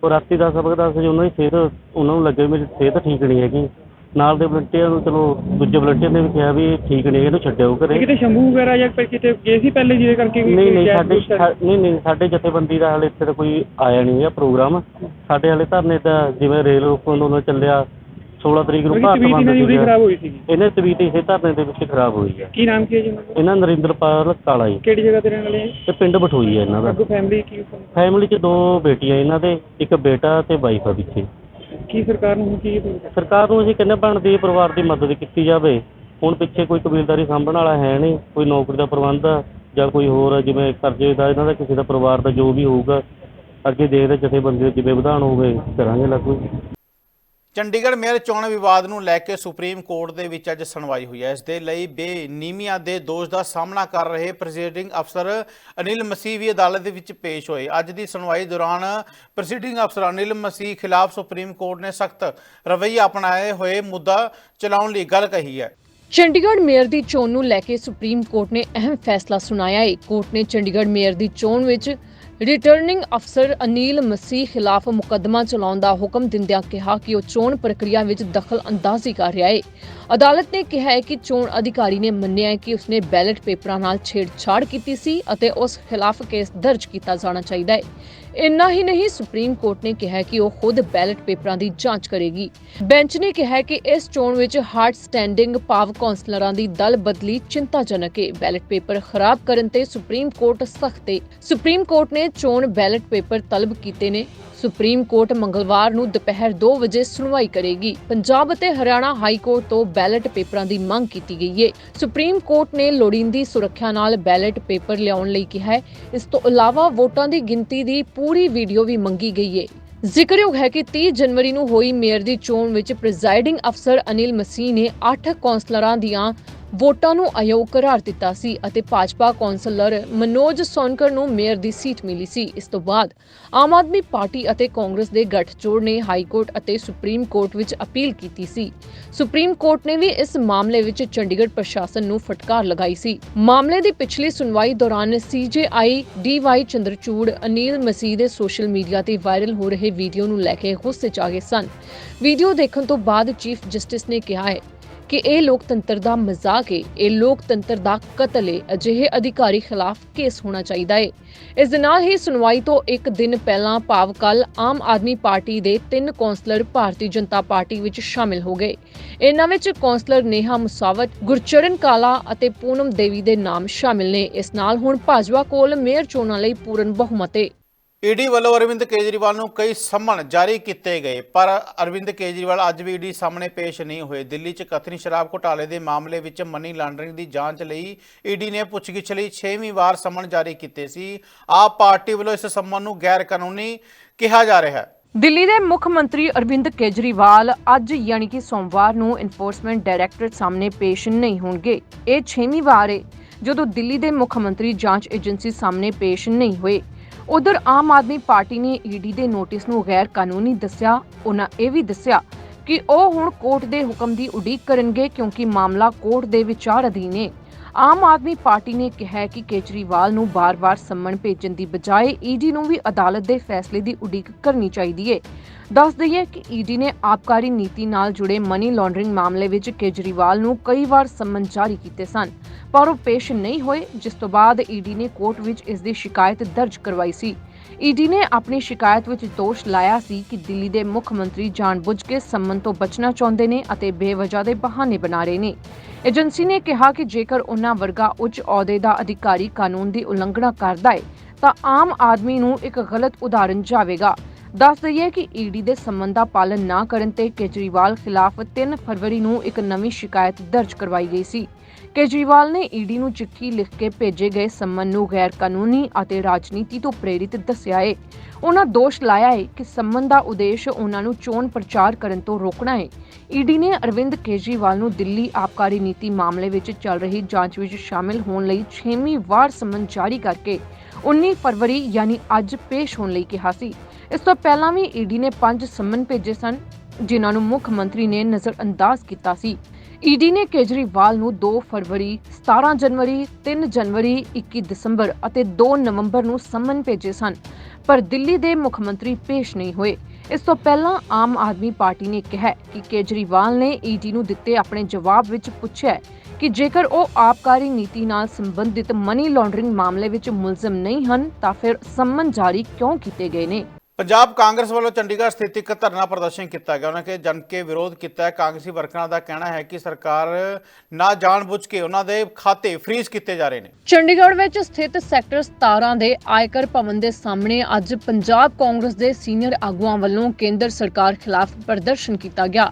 [SPEAKER 7] ਉਹ ਰਾਤੀ ਦਾ ਸਬਕ ਦੱਸ ਸੀ ਉਹਨਾਂ ਦੀ ਸਿਹਤ ਉਹਨਾਂ ਨੂੰ ਲੱਗੇ ਮੇਰੀ ਸਿਹਤ ਠੀਕ ਨਹੀਂ ਹੈਗੀ। ਨਾਲ ਦੇ ਵਲੰਟੀਅਰ ਨੂੰ ਚਲੋ ਦੂਜੇ ਵਲੰਟੀਅਰ ਨੇ ਵੀ ਕਿਹਾ ਵੀ ਇਹ ਠੀਕ ਨਹੀਂ ਇਹਨੂੰ ਛੱਡਿਓ ਘਰੇ।
[SPEAKER 5] ਕਿਤੇ ਸ਼ੰਭੂ ਵਗੈਰਾ ਜਾਂ ਫਿਰ ਕਿਤੇ ਗਏ ਸੀ ਪਹਿਲੇ ਜਿਹਦੇ ਕਰਕੇ ਵੀ
[SPEAKER 7] ਨਹੀਂ ਨਹੀਂ ਸਾਡੇ ਸਾ- ਨਹੀਂ ਨਹੀਂ ਸਾਡੇ ਜਥੇਬੰਦੀ ਦਾ ਹਾਲੇ ਇੱਥੇ ਤਾਂ ਕੋਈ ਆਇਆ ਨਹੀਂ ਹੈ ਪ੍ਰੋਗਰਾਮ। ਸਾਡੇ ਹਾਲੇ ਧਰਨੇ ਤਾਂ ਜਿਵੇਂ ਰੇਲ ਰੋਕੋ ਅੰਦੋਲਨ ਚੱਲਿਆ 16 ਤਰੀਕ ਨੂੰ ਭਾਰਤ
[SPEAKER 5] ਤਬੀਅਤ
[SPEAKER 7] ਬੰਦ
[SPEAKER 5] ਇਹਨਾਂ ਦੀ ਉਹਦੀ
[SPEAKER 7] ਸੀਗਾ
[SPEAKER 5] ਖਰਾਬ ਹੋਈ ਸੀਗੀ।
[SPEAKER 7] ਇਹਨੇ ਤਬੀਅਤ ਇਸੇ ਧਰਨੇ ਦੇ ਵਿੱਚ ਖਰਾਬ ਹੋਈ ਹੈ।
[SPEAKER 5] ਕੀ ਨਾਮ ਕੀ ਹੈ ਜੀ ਉਹਨਾਂ ਦਾ?
[SPEAKER 7] ਇਹਨਾਂ ਨਰਿੰਦਰਪਾਲ ਕਾਲਾ ਜੀ
[SPEAKER 5] ਕਿਹੜੀ ਜਗ੍ਹਾ ਤੇ ਰਹਿਣ ਵਾਲੇ ਹੈ
[SPEAKER 7] ਤੇ ਪਿੰਡ ਬਠੋਈ ਹੈ ਇਹਨਾਂ ਦਾ।
[SPEAKER 5] ਅੱਗੋਂ ਫੈਮਿਲੀ ਕੀ
[SPEAKER 7] ਫੈਮਿਲੀ 'ਚ ਦੋ ਬੇਟੀਆਂ ਇਹਨਾਂ ਦੇ ਇੱਕ ਬੇਟਾ ਤੇ ਵਾਈਫ ਆ ਪਿੱਛੇ।
[SPEAKER 5] ਕੀ ਸਰਕਾਰ ਨੂੰ ਹੁਣ ਕੀ
[SPEAKER 7] ਸਰਕਾਰ ਨੂੰ ਅਸੀਂ ਕਹਿੰਦੇ ਬਣਦੀ ਪਰਿਵਾਰ ਦੀ ਮਦਦ ਕੀਤੀ ਜਾਵੇ। ਹੁਣ ਪਿੱਛੇ ਕੋਈ ਕਬੀਲਦਾਰੀ ਸਾਂਭਣ ਵਾਲਾ ਹੈ ਨਹੀਂ ਕੋਈ ਨੌਕਰੀ ਦਾ ਪ੍ਰਬੰਧ ਆ ਜਾਂ ਕੋਈ ਹੋਰ ਜਿਵੇਂ ਕਰਜ਼ੇ ਦਾ ਇਹਨਾਂ ਦਾ ਕਿਸੇ ਦਾ ਪਰਿਵਾਰ ਦਾ ਜੋ ਵੀ ਹੋਊਗਾ ਅੱਗੇ ਦੇਖਦੇ ਜਥੇਬੰਦੀ ਦੇ ਜਿਵੇਂ ਵਿਧਾਨ ਹੋਵੇ ਕਰਾਂਗੇ ਲਾਗੂ।
[SPEAKER 1] ਚੰਡੀਗੜ੍ਹ ਮੇਅਰ ਚੋਣ ਵਿਵਾਦ ਨੂੰ ਲੈ ਕੇ ਸੁਪਰੀਮ ਕੋਰਟ ਦੇ ਵਿੱਚ ਅੱਜ ਸੁਣਵਾਈ ਹੋਈ ਹੈ। ਇਸ ਦੇ ਲਈ ਬੇਨੀਮੀਆਂ ਦੇ ਦੋਸ਼ ਦਾ ਸਾਹਮਣਾ ਕਰ ਰਹੇ ਪ੍ਰੈਜ਼ੀਡਿੰਗ ਅਫਸਰ ਅਨਿਲ ਮਸੀਹ ਵੀ ਅਦਾਲਤ ਦੇ ਵਿੱਚ ਪੇਸ਼ ਹੋਏ। ਅੱਜ ਦੀ ਸੁਣਵਾਈ ਦੌਰਾਨ ਪ੍ਰੈਜ਼ੀਡਿੰਗ ਅਫਸਰ ਅਨਿਲ ਮਸੀਹ ਖਿਲਾਫ ਸੁਪਰੀਮ ਕੋਰਟ ਨੇ ਸਖਤ ਰਵੱਈਆ ਅਪਣਾਏ ਹੋਏ ਮੁੱਦਾ ਚਲਾਉਣ ਲਈ ਗੱਲ ਕਹੀ ਹੈ।
[SPEAKER 2] ਚੰਡੀਗੜ੍ਹ ਮੇਅਰ ਦੀ ਚੋਣ ਨੂੰ ਲੈ ਕੇ ਸੁਪਰੀਮ ਕੋਰਟ ਨੇ ਅਹਿਮ ਫੈਸਲਾ ਸੁਣਾਇਆ। ਹੈ ਕੋਰਟ ਨੇ ਚੰਡੀਗੜ੍ਹ ਮੇਅਰ ਦੀ ਚੋਣ ਵਿੱਚ ਰਿਟਰਨਿੰਗ ਅਫਸਰ ਅਨੀਲ ਮਸੀਹ ਖਿਲਾਫ ਮੁਕੱਦਮਾ ਚਲਾਉਣ ਦਾ ਹੁਕਮ ਦਿੰਦਿਆਂ ਕਿਹਾ ਕਿ ਉਹ ਚੋਣ ਪ੍ਰਕਿਰਿਆ ਵਿੱਚ ਦਖਲ ਅੰਦਾਜ਼ੀ ਕਰ ਰਿਹਾ ਹੈ ਅਦਾਲਤ ਨੇ ਕਿਹਾ ਹੈ ਕਿ ਚੋਣ ਅਧਿਕਾਰੀ ਨੇ ਮੰਨਿਆ ਹੈ ਕਿ ਉਸਨੇ ਬੈਲਟ ਪੇਪਰਾਂ ਨਾਲ ਛੇੜਛਾੜ ਕੀਤੀ ਸੀ ਅਤੇ ਉਸ ਖਿਲਾਫ ਕੇਸ ਦਰਜ ਕੀਤਾ ਜਾਣਾ ਚਾਹੀਦਾ ਹੈ। ਇੰਨਾ ਹੀ ਨਹੀਂ, ਸੁਪਰੀਮ ਕੋਰਟ ਨੇ ਕਿਹਾ ਕਿ ਉਹ ਖੁਦ ਬੈਲਟ ਪੇਪਰਾਂ ਦੀ ਜਾਂਚ ਕਰੇਗੀ। ਬੈਂਚ ਨੇ ਕਿਹਾ ਕਿ ਇਸ ਚੋਣ ਵਿੱਚ ਹਾਰਡ ਸਟੈਂਡਿੰਗ ਪਾਵ ਕੌਂਸਲਰਾਂ ਦੀ ਦਲ ਬਦਲੀ ਚਿੰਤਾਜਨਕ ਹੈ ਬੈਲਟ ਪੇਪਰ ਖਰਾਬ ਕਰਨ ਤੇ ਸੁਪਰੀਮ ਕੋਰਟ ਸਖਤ ਹੈ ਸੁਪਰੀਮ ਕੋਰਟ ਨੇ ਚੋਣ ਬੈਲਟ ਪੇਪਰ ਤਲਬ ਕੀਤੇ ਨੇ। ਸੁਪਰੀਮ ਕੋਰਟ ਮੰਗਲਵਾਰ ਨੂੰ ਦੁਪਹਿਰ 2 ਵਜੇ ਸੁਣਵਾਈ ਕਰੇਗੀ। ਪੰਜਾਬ ਅਤੇ ਹਰਿਆਣਾ ਹਾਈ ਕੋਰਟ ਤੋਂ ਬੈਲਟ ਪੇਪਰਾਂ ਦੀ ਮੰਗ ਕੀਤੀ ਗਈ ਹੈ ਸੁਪਰੀਮ ਕੋਰਟ ਨੇ ਲੋੜੀਂਦੀ ਸੁਰੱਖਿਆ ਨਾਲ ਬੈਲਟ ਪੇਪਰ ਲਿਆਉਣ ਲਈ ਕਿਹਾ ਹੈ। ਇਸ ਤੋਂ ਇਲਾਵਾ ਵੋਟਾਂ ਦੀ ਗਿਣਤੀ ਦੀ ਪੂਰੀ ਵੀਡੀਓ ਵੀ ਮੰਗੀ ਗਈ ਹੈ ਜ਼ਿਕਰਯੋਗ ਹੈ ਕਿ 30 ਜਨਵਰੀ ਨੂੰ ਹੋਈ ਮੇਅਰ ਦੀ ਚੋਣ ਵਿੱਚ ਪ੍ਰੀਜ਼ਾਈਡਿੰਗ ਅਫਸਰ ਅਨਿਲ ਮਸੀਹ ਨੇ 8 ਕੌਂਸਲਰਾਂ ਦੀਆਂ ਵੋਟਾਂ ਨੂੰ ਅਯੋਗ ਕਰਾਰ ਦਿੱਤਾ ਸੀ ਅਤੇ ਭਾਜਪਾ ਕੌਂਸਲਰ ਮਨੋਜ ਸੋਨਕਰ ਨੂੰ ਮੇਅਰ ਦੀ ਸੀਟ ਮਿਲੀ ਸੀ। ਇਸ ਤੋਂ ਬਾਅਦ ਆਮ ਆਦਮੀ ਪਾਰਟੀ ਅਤੇ ਕਾਂਗਰਸ ਦੇ ਗੱਠਜੋੜ ਨੇ ਹਾਈ ਕੋਰਟ ਅਤੇ ਸੁਪਰੀਮ ਕੋਰਟ ਵਿੱਚ ਅਪੀਲ ਕੀਤੀ ਸੀ। ਸੁਪਰੀਮ ਕੋਰਟ ਨੇ ਵੀ ਇਸ ਮਾਮਲੇ ਵਿੱਚ ਚੰਡੀਗੜ੍ਹ ਪ੍ਰਸ਼ਾਸਨ ਨੂੰ ਫਟਕਾਰ ਲਗਾਈ ਸੀ। ਮਾਮਲੇ ਦੀ ਪਿਛਲੀ ਸੁਣਵਾਈ ਦੌਰਾਨ ਸੀਜੇਆਈ ਡੀਵਾਈ ਚੰਦਰਚੂੜ, ਅਨੀਲ ਮਸੀਹ ਦੇ ਸੋਸ਼ਲ ਮੀਡੀਆ ਤੇ ਵਾਇਰਲ ਹੋ ਰਹੇ ਵੀਡੀਓ ਨੂੰ ਲੈ ਕੇ ਗੁੱਸੇ 'ਚ ਆ ਗਏ ਸਨ। ਵੀਡੀਓ ਦੇਖਣ ਤੋਂ ਬਾਅਦ ਚੀਫ ਜਸਟਿਸ ਨੇ ਕਿਹਾ ਹੈ ਕਿ ਇਹ ਲੋਕਤੰਤਰ ਦਾ ਮਜ਼ਾਕ ਹੈ ਇਹ ਲੋਕਤੰਤਰ ਦਾ ਕਤਲ ਹੈ ਅਜਿਹੇ ਅਧਿਕਾਰੀ ਖਿਲਾਫ ਕੇਸ ਹੋਣਾ ਚਾਹੀਦਾ ਹੈ ਇਸ ਦੇ ਨਾਲ ਹੀ ਸੁਣਵਾਈ ਤੋਂ ਇੱਕ ਦਿਨ ਪਹਿਲਾਂ ਭਾਵ ਕੱਲ ਆਮ ਆਦਮੀ ਪਾਰਟੀ ਦੇ ਤਿੰਨ ਕੌਂਸਲਰ ਭਾਰਤੀ ਜਨਤਾ ਪਾਰਟੀ ਵਿੱਚ ਸ਼ਾਮਿਲ ਹੋ ਗਏ। ਇਹਨਾਂ ਵਿੱਚ ਕੌਂਸਲਰ ਨੇਹਾ ਮੁਸਾਵਤ, ਗੁਰਚਰਨ ਕਾਲਾ ਅਤੇ ਪੂਨਮ ਦੇਵੀ ਦੇ ਨਾਮ ਸ਼ਾਮਿਲ ਨੇ। ਇਸ ਨਾਲ ਹੁਣ ਭਾਜਪਾ ਕੋਲ ਮੇਅਰ ਚੋਣਾਂ ਲਈ ਪੂਰਨ ਬਹੁਮਤ ਹੈ
[SPEAKER 1] ਈਡੀ ਵੱਲੋਂ ਅਰਵਿੰਦ ਕੇਜਰੀਵਾਲ ਨੂੰ ਕਈ ਸੰਮਨ ਜਾਰੀ ਕੀਤੇ ਗਏ, ਪਰ ਅਰਵਿੰਦ ਕੇਜਰੀਵਾਲ ਅੱਜ ਵੀ ਈਡੀ ਸਾਹਮਣੇ ਪੇਸ਼ ਨਹੀਂ ਹੋਏ। ਦਿੱਲੀ 'ਚ ਕਥਨੀ ਸ਼ਰਾਬ ਘੁਟਾਲੇ ਦੇ ਮਾਮਲੇ ਵਿੱਚ ਮਨੀ ਲਾਂਡਰਿੰਗ ਦੀ ਜਾਂਚ ਲਈ ਈਡੀ ਨੇ ਪੁੱਛਗਿੱਛ ਲਈ 6ਵੀਂ ਵਾਰ ਸੰਮਨ ਜਾਰੀ ਕੀਤੇ ਸੀ। ਆਪ ਪਾਰਟੀ ਵੱਲੋਂ ਇਸ ਸੰਮਨ ਨੂੰ ਗੈਰ ਕਾਨੂੰਨੀ ਕਿਹਾ ਜਾ ਰਿਹਾ ਹੈ।
[SPEAKER 2] ਦਿੱਲੀ ਦੇ ਮੁੱਖ ਮੰਤਰੀ ਅਰਵਿੰਦ ਕੇਜਰੀਵਾਲ ਅੱਜ ਯਾਨੀ ਕਿ ਸੋਮਵਾਰ ਨੂੰ ਇਨਫੋਰਸਮੈਂਟ ਡਾਇਰੈਕਟੋਰੇਟ ਸਾਹਮਣੇ ਪੇਸ਼ ਨਹੀਂ ਹੋਣਗੇ। ਇਹ 6ਵੀਂ ਵਾਰ ਹੈ ਜਦੋਂ ਦਿੱਲੀ ਦੇ ਮੁੱਖ ਮੰਤਰੀ ਜਾਂਚ ਏਜੰਸੀ ਸਾਹਮਣੇ ਪੇਸ਼ ਨਹੀਂ ਹੋਏ। ਉਧਰ ਆਮ ਆਦਮੀ ਪਾਰਟੀ ਨੇ ਈਡੀ ਦੇ ਨੋਟਿਸ ਨੂੰ ਗੈਰ ਕਾਨੂੰਨੀ ਦੱਸਿਆ। ਉਹਨਾਂ ਇਹ ਵੀ ਦੱਸਿਆ ਕਿ ਉਹ ਹੁਣ ਕੋਰਟ ਦੇ ਹੁਕਮ ਦੀ ਉਡੀਕ ਕਰਨਗੇ ਕਿਉਂਕਿ ਮਾਮਲਾ ਕੋਰਟ ਦੇ ਵਿਚਾਰ ਅਧੀਨ ਹੈ ਆਮ ਆਦਮੀ ਪਾਰਟੀ ਨੇ ਕਿਹਾ ਕਿ ਕੇਜਰੀਵਾਲ ਨੂੰ ਬਾਰ-ਬਾਰ ਸੰਮਣ ਭੇਜਣ ਦੀ ਬਜਾਏ ਈਡੀ ਨੂੰ ਵੀ ਅਦਾਲਤ ਦੇ ਫੈਸਲੇ ਦੀ ਉਡੀਕ ਕਰਨੀ ਚਾਹੀਦੀ ਹੈ ਦੱਸ ਦਈਏ ਕਿ ਈਡੀ ਨੇ ਆਬਕਾਰੀ ਨੀਤੀ ਨਾਲ ਜੁੜੇ ਮਨੀ ਲਾਂਡਰਿੰਗ ਮਾਮਲੇ ਵਿੱਚ ਕੇਜਰੀਵਾਲ ਨੂੰ ਕਈ ਵਾਰ ਸੰਮਨ ਜਾਰੀ ਕੀਤੇ ਸਨ, ਪਰ ਉਹ ਪੇਸ਼ ਨਹੀਂ ਹੋਏ, ਜਿਸ ਤੋਂ ਬਾਅਦ ਈਡੀ ਨੇ ਕੋਰਟ ਵਿੱਚ ਇਸ ਦੀ ਸ਼ਿਕਾਇਤ ਦਰਜ ਕਰਵਾਈ ਸੀ। ਈਡੀ ਨੇ ਆਪਣੀ ਸ਼ਿਕਾਇਤ ਵਿੱਚ ਦੋਸ਼ ਲਾਇਆ ਸੀ ਕਿ ਦਿੱਲੀ ਦੇ ਮੁੱਖ ਮੰਤਰੀ ਜਾਣਬੁੱਝ ਕੇ ਸੰਮਨ ਤੋਂ ਬਚਣਾ ਚਾਹੁੰਦੇ ਨੇ ਅਤੇ ਬੇਵਜ੍ਹਾ ਦੇ ਬਹਾਨੇ ਬਣਾ ਰਹੇ ਨੇ। ਏਜੰਸੀ ਨੇ ਕਿਹਾ ਕਿ ਜੇਕਰ ਉਹਨਾਂ ਵਰਗਾ ਉੱਚ ਅਹੁਦੇ ਦਾ ਅਧਿਕਾਰੀ ਕਾਨੂੰਨ ਦੀ ਉਲੰਘਣਾ ਕਰਦਾ ਹੈ, ਤਾਂ ਆਮ ਆਦਮੀ ਨੂੰ ਇੱਕ ਗਲਤ ਉਦਾਹਰਣ ਜਾਵੇਗਾ। ਦੱਸ ਦਈਏ ਕਿ ਈਡੀ ਦੇ ਸੰਮਨ ਦਾ ਪਾਲਣ ਨਾ ਕਰਨ ਤੇ ਕੇਜਰੀਵਾਲ ਖਿਲਾਫ 3 ਫਰਵਰੀ ਨੂੰ ਇੱਕ ਨਵੀਂ ਸ਼ਿਕਾਇਤ ਦਰਜ ਕਰਵਾਈ ਗਈ ਸੀ। ਕੇਜਰੀਵਾਲ ਨੇ ਈਡੀ ਨੂੰ ਚਿੱਠੀ ਲਿਖ ਕੇ ਭੇਜੇ ਗਏ ਸੰਮਨ ਨੂੰ ਗੈਰ ਕਾਨੂੰਨੀ ਅਤੇ ਰਾਜਨੀਤੀ ਤੋਂ ਪ੍ਰੇਰਿਤ ਦੱਸਿਆ ਹੈ ਉਹਨਾਂ ਦੋਸ਼ ਲਾਇਆ ਹੈ ਕਿ ਸੰਮਨ ਦਾ ਉਦੇਸ਼ ਉਹਨਾਂ ਨੂੰ ਚੋਣ ਪ੍ਰਚਾਰ ਕਰਨ ਤੋਂ ਰੋਕਣਾ ਹੈ ਈਡੀ ਨੇ ਅਰਵਿੰਦ ਕੇਜਰੀਵਾਲ ਨੂੰ ਦਿੱਲੀ ਆਬਕਾਰੀ ਨੀਤੀ ਮਾਮਲੇ ਵਿੱਚ ਚੱਲ ਰਹੀ ਜਾਂਚ ਵਿੱਚ ਸ਼ਾਮਿਲ ਹੋਣ ਲਈ 6ਵੀਂ ਵਾਰ ਸੰਮਨ ਜਾਰੀ ਕਰਕੇ 19 ਫਰਵਰੀ ਯਾਨੀ ਅੱਜ ਪੇਸ਼ ਹੋਣ ਲਈ ਕਿਹਾ ਸੀ। ਇਸ ਤੋਂ ਪਹਿਲਾਂ ਵੀ ਈਡੀ ਨੇ ਪੰਜ ਸੰਮਨ ਭੇਜੇ ਸਨ, ਜਿਨ੍ਹਾਂ ਨੂੰ ਮੁੱਖ ਮੰਤਰੀ ਨੇ ਨਜ਼ਰਅੰਦਾਜ਼ ਕੀਤਾ ਸੀ। ਈਡੀ ਨੇ ਕੇਜਰੀਵਾਲ ਨੂੰ 2 ਫਰਵਰੀ 17 ਜਨਵਰੀ 3 ਜਨਵਰੀ 21 ਦਸੰਬਰ ਅਤੇ 2 ਨਵੰਬਰ ਨੂੰ ਸੰਮਨ ਭੇਜੇ ਸਨ, ਪਰ ਦਿੱਲੀ ਦੇ ਮੁੱਖ ਮੰਤਰੀ ਪੇਸ਼ ਨਹੀਂ ਹੋਏ। ਇਸ ਤੋਂ ਪਹਿਲਾਂ ਆਮ ਆਦਮੀ ਪਾਰਟੀ ਨੇ ਕਿਹਾ ਕਿ ਕੇਜਰੀਵਾਲ ਨੇ ਈਡੀ ਨੂੰ ਦਿੱਤੇ ਆਪਣੇ ਜਵਾਬ ਵਿੱਚ ਪੁੱਛਿਆ ਕਿ ਜੇਕਰ ਉਹ ਆਬਕਾਰੀ ਨੀਤੀ ਨਾਲ ਸੰਬੰਧਿਤ ਮਨੀ ਲਾਂਡਰਿੰਗ ਮਾਮਲੇ ਵਿੱਚ ਮੁਲਜ਼ਮ ਨਹੀਂ ਹਨ, ਤਾਂ ਫਿਰ ਸੰਮਨ ਜਾਰੀ ਕਿਉਂ ਕੀਤੇ ਗਏ ਨੇ?
[SPEAKER 1] ਪੰਜਾਬ ਕਾਂਗਰਸ ਵੱਲੋਂ ਚੰਡੀਗੜ੍ਹ ਸਥਿਤ ਇੱਕ ਧਰਨਾ ਪ੍ਰਦਰਸ਼ਨ ਕੀਤਾ ਗਿਆ। ਉਹਨਾਂ ਕੇ ਜਨ ਕੇ ਵਿਰੋਧ ਕੀਤਾ ਹੈ। ਕਾਂਗਰਸੀ ਵਰਕਰਾਂ ਦਾ ਕਹਿਣਾ ਹੈ ਕਿ ਸਰਕਾਰ ਨਾ ਜਾਣਬੁੱਝ ਕੇ ਉਹਨਾਂ ਦੇ ਖਾਤੇ ਫ੍ਰੀਜ਼ ਕੀਤੇ ਜਾ ਰਹੇ ਨੇ।
[SPEAKER 2] ਚੰਡੀਗੜ੍ਹ ਵਿੱਚ ਸਥਿਤ ਸੈਕਟਰ 17 ਦੇ ਆਇਕਰ ਭਵਨ ਦੇ ਸਾਹਮਣੇ ਅੱਜ ਪੰਜਾਬ ਕਾਂਗਰਸ ਦੇ ਸੀਨੀਅਰ ਆਗੂਆਂ ਵੱਲੋਂ ਕੇਂਦਰ ਸਰਕਾਰ ਖਿਲਾਫ ਪ੍ਰਦਰਸ਼ਨ ਕੀਤਾ ਗਿਆ।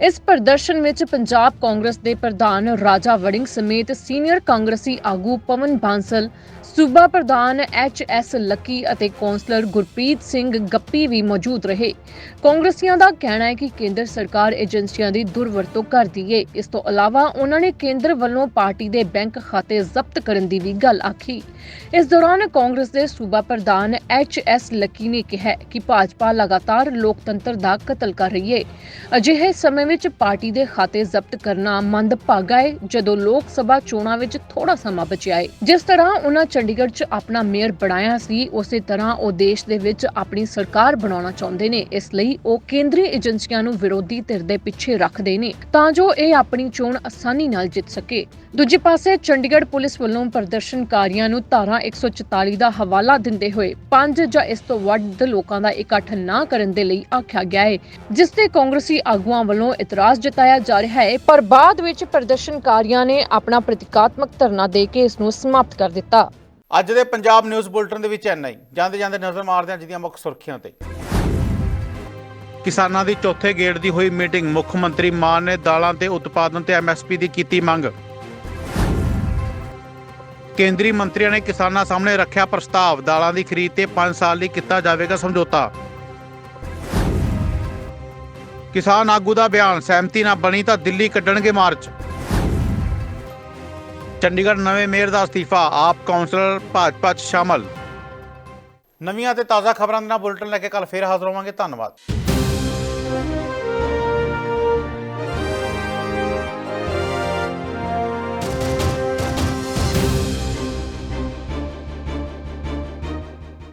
[SPEAKER 2] ਇਸ ਪ੍ਰਦਰਸ਼ਨ ਵਿੱਚ ਪੰਜਾਬ ਕਾਂਗਰਸ ਦੇ ਪ੍ਰਧਾਨ ਰਾਜਾ ਵੜਿੰਗ ਸਮੇਤ ਸੀਨੀਅਰ ਕਾਂਗਰਸੀ ਆਗੂ ਪਵਨ ਬਾਂਸਲ ਸੂਬਾ ਪ੍ਰਧਾਨ ਐਚ ਐਸ ਲੱਕੀ ਅਤੇ ਕੌਂਸਲਰ ਗੁਰਪ੍ਰੀਤ ਸਿੰਘ ਗੱਪੀ ਵੀ ਮੌਜੂਦ ਰਹੇ। ਕਾਂਗਰਸੀਆਂ ਦਾ ਕਹਿਣਾ ਹੈ ਕਿ ਕੇਂਦਰ ਸਰਕਾਰ ਏਜੰਸੀਆਂ ਦੀ ਦੁਰਵਰਤੋਂ ਕਰਦੀ ਏ। ਇਸ ਤੋਂ ਇਲਾਵਾ ਉਹਨਾਂ ਨੇ ਕੇਂਦਰ ਵੱਲੋਂ ਪਾਰਟੀ ਦੇ ਬੈਂਕ ਖਾਤੇ ਜ਼ਬਤ ਕਰਨ ਦੀ ਵੀ ਗੱਲ ਆਖੀ। ਇਸ ਦੌਰਾਨ ਕਾਂਗਰਸ ਦੇ ਸੂਬਾ ਪ੍ਰਧਾਨ ਐਚ ਐਸ ਲੱਕੀ ਨੇ ਕਿਹਾ ਕਿ ਭਾਜਪਾ ਲਗਾਤਾਰ ਲੋਕਤੰਤਰ ਦਾ ਕਤਲ ਕਰ ਰਹੀ ਏ। ਅਜਿਹੇ ਸਮੇਂ ਵਿੱਚ ਪਾਰਟੀ ਦੇ ਖਾਤੇ ਜ਼ਬਤ ਕਰਨਾ ਮੰਦਭਾਗਾ ਹੈ ਜਦੋਂ ਲੋਕ ਸਭਾ ਚੋਣਾਂ ਵਿੱਚ ਥੋੜਾ ਸਮਾਂ ਬਚਿਆ ਏ। ਜਿਸ ਤਰ੍ਹਾਂ ਉਹਨਾਂ ਚੰਡੀਗੜ੍ਹ 'ਚ ਆਪਣਾ ਮੇਅਰ ਬਣਾਇਆ ਸੀ, ਉਸੇ ਤਰ੍ਹਾਂ ਉਹ ਦੇਸ਼ ਦੇ ਵਿੱਚ ਆਪਣੀ ਸਰਕਾਰ ਬਣਾਉਣਾ ਚਾਹੁੰਦੇ ਨੇ, ਇਸ ਲਈ ਉਹ ਕੇਂਦਰੀ ਏਜੰਸੀਆਂ ਨੂੰ ਵਿਰੋਧੀ ਧਿਰ ਦੇ ਪਿੱਛੇ ਰੱਖਦੇ ਨੇ, ਤਾਂ ਜੋ ਇਹ ਆਪਣੀ ਚੋਣ ਆਸਾਨੀ ਨਾਲ ਜਿੱਤ ਸਕੇ। ਦੂਜੇ ਪਾਸੇ ਚੰਡੀਗੜ੍ਹ ਪੁਲਿਸ ਵੱਲੋਂ ਪ੍ਰਦਰਸ਼ਨਕਾਰੀਆਂ ਨੂੰ ਧਾਰਾ 144 ਦਾ ਹਵਾਲਾ ਦਿੰਦੇ ਹੋਏ ਪੰਜ ਜਾਂ ਇਸ ਤੋਂ ਵੱਧ ਲੋਕਾਂ ਦਾ ਇਕੱਠ ਨਾ ਕਰਨ ਦੇ ਲਈ ਆਖਿਆ ਗਿਆ ਹੈ ਜਿਸ ਤੇ ਕਾਂਗਰਸੀ ਆਗੂਆਂ ਵੱਲੋਂ ਇਤਰਾਜ਼ ਜਤਾਇਆ ਜਾ ਰਿਹਾ ਹੈ ਪਰ ਬਾਅਦ ਵਿੱਚ ਪ੍ਰਦਰਸ਼ਨਕਾਰੀਆਂ ਨੇ ਆਪਣਾ ਪ੍ਰਤੀਕਾਤਮਕ ਧਰਨਾ ਦੇ ਕੇ ਇਸ ਨੂੰ ਸਮਾਪਤ ਕਰ ਦਿੱਤਾ।
[SPEAKER 1] ਅੱਜ ਦੇ ਪੰਜਾਬ ਨਿਊਜ਼ ਬੁਲਟਨ ਦੇ ਵਿੱਚ ਇੰਨਾ ਹੀ। ਜਾਂਦੇ ਜਾਂਦੇ ਨਜ਼ਰ ਮਾਰਦੇ ਹਾਂ ਅੱਜ ਮੁੱਖ ਸੁਰਖੀਆਂ ਤੇ। ਕਿਸਾਨਾਂ ਦੀ ਚੌਥੇ ਗੇੜ ਦੀ ਹੋਈ ਮੀਟਿੰਗ, ਮੁੱਖ ਮੰਤਰੀ ਮਾਨ ਨੇ ਦਾਲਾਂ ਤੇ ਉਤਪਾਦਨ ਤੇ ਐਮਐਸਪੀ ਦੀ ਕੀਤੀ ਮੰਗ। ਕੇਂਦਰੀ ਮੰਤਰੀਆਂ ਨੇ ਕਿਸਾਨਾਂ ਸਾਹਮਣੇ ਰੱਖਿਆ ਪ੍ਰਸਤਾਵ। ਦਾਲਾਂ ਦੀ ਖਰੀਦ ਤੇ 5 ਸਾਲ ਲਈ ਕੀਤਾ ਜਾਵੇਗਾ ਸਮਝੌਤਾ। ਕਿਸਾਨ ਆਗੂ ਦਾ ਬਿਆਨ, ਸਹਿਮਤੀ ਨਾ ਬਣੀ ਤਾਂ ਦਿੱਲੀ ਕੱਢਣਗੇ ਮਾਰਚ। ਚੰਡੀਗੜ੍ਹ ਨਵੇਂ ਮੇਅਰ ਦਾ ਅਸਤੀਫਾ, ਆਪ ਕਾਉਂਸਲਰ ਭਾਜਪਾ 'ਚ ਸ਼ਾਮਲ। ਨਵੀਆਂ ਤੇ ਤਾਜ਼ਾ ਖਬਰਾਂ ਦੇ ਨਾਲ ਬੁਲਟਨ ਲੈ ਕੇ ਕੱਲ ਫੇਰ ਹਾਜ਼ਰ ਹੋਵਾਂਗੇ। ਧੰਨਵਾਦ।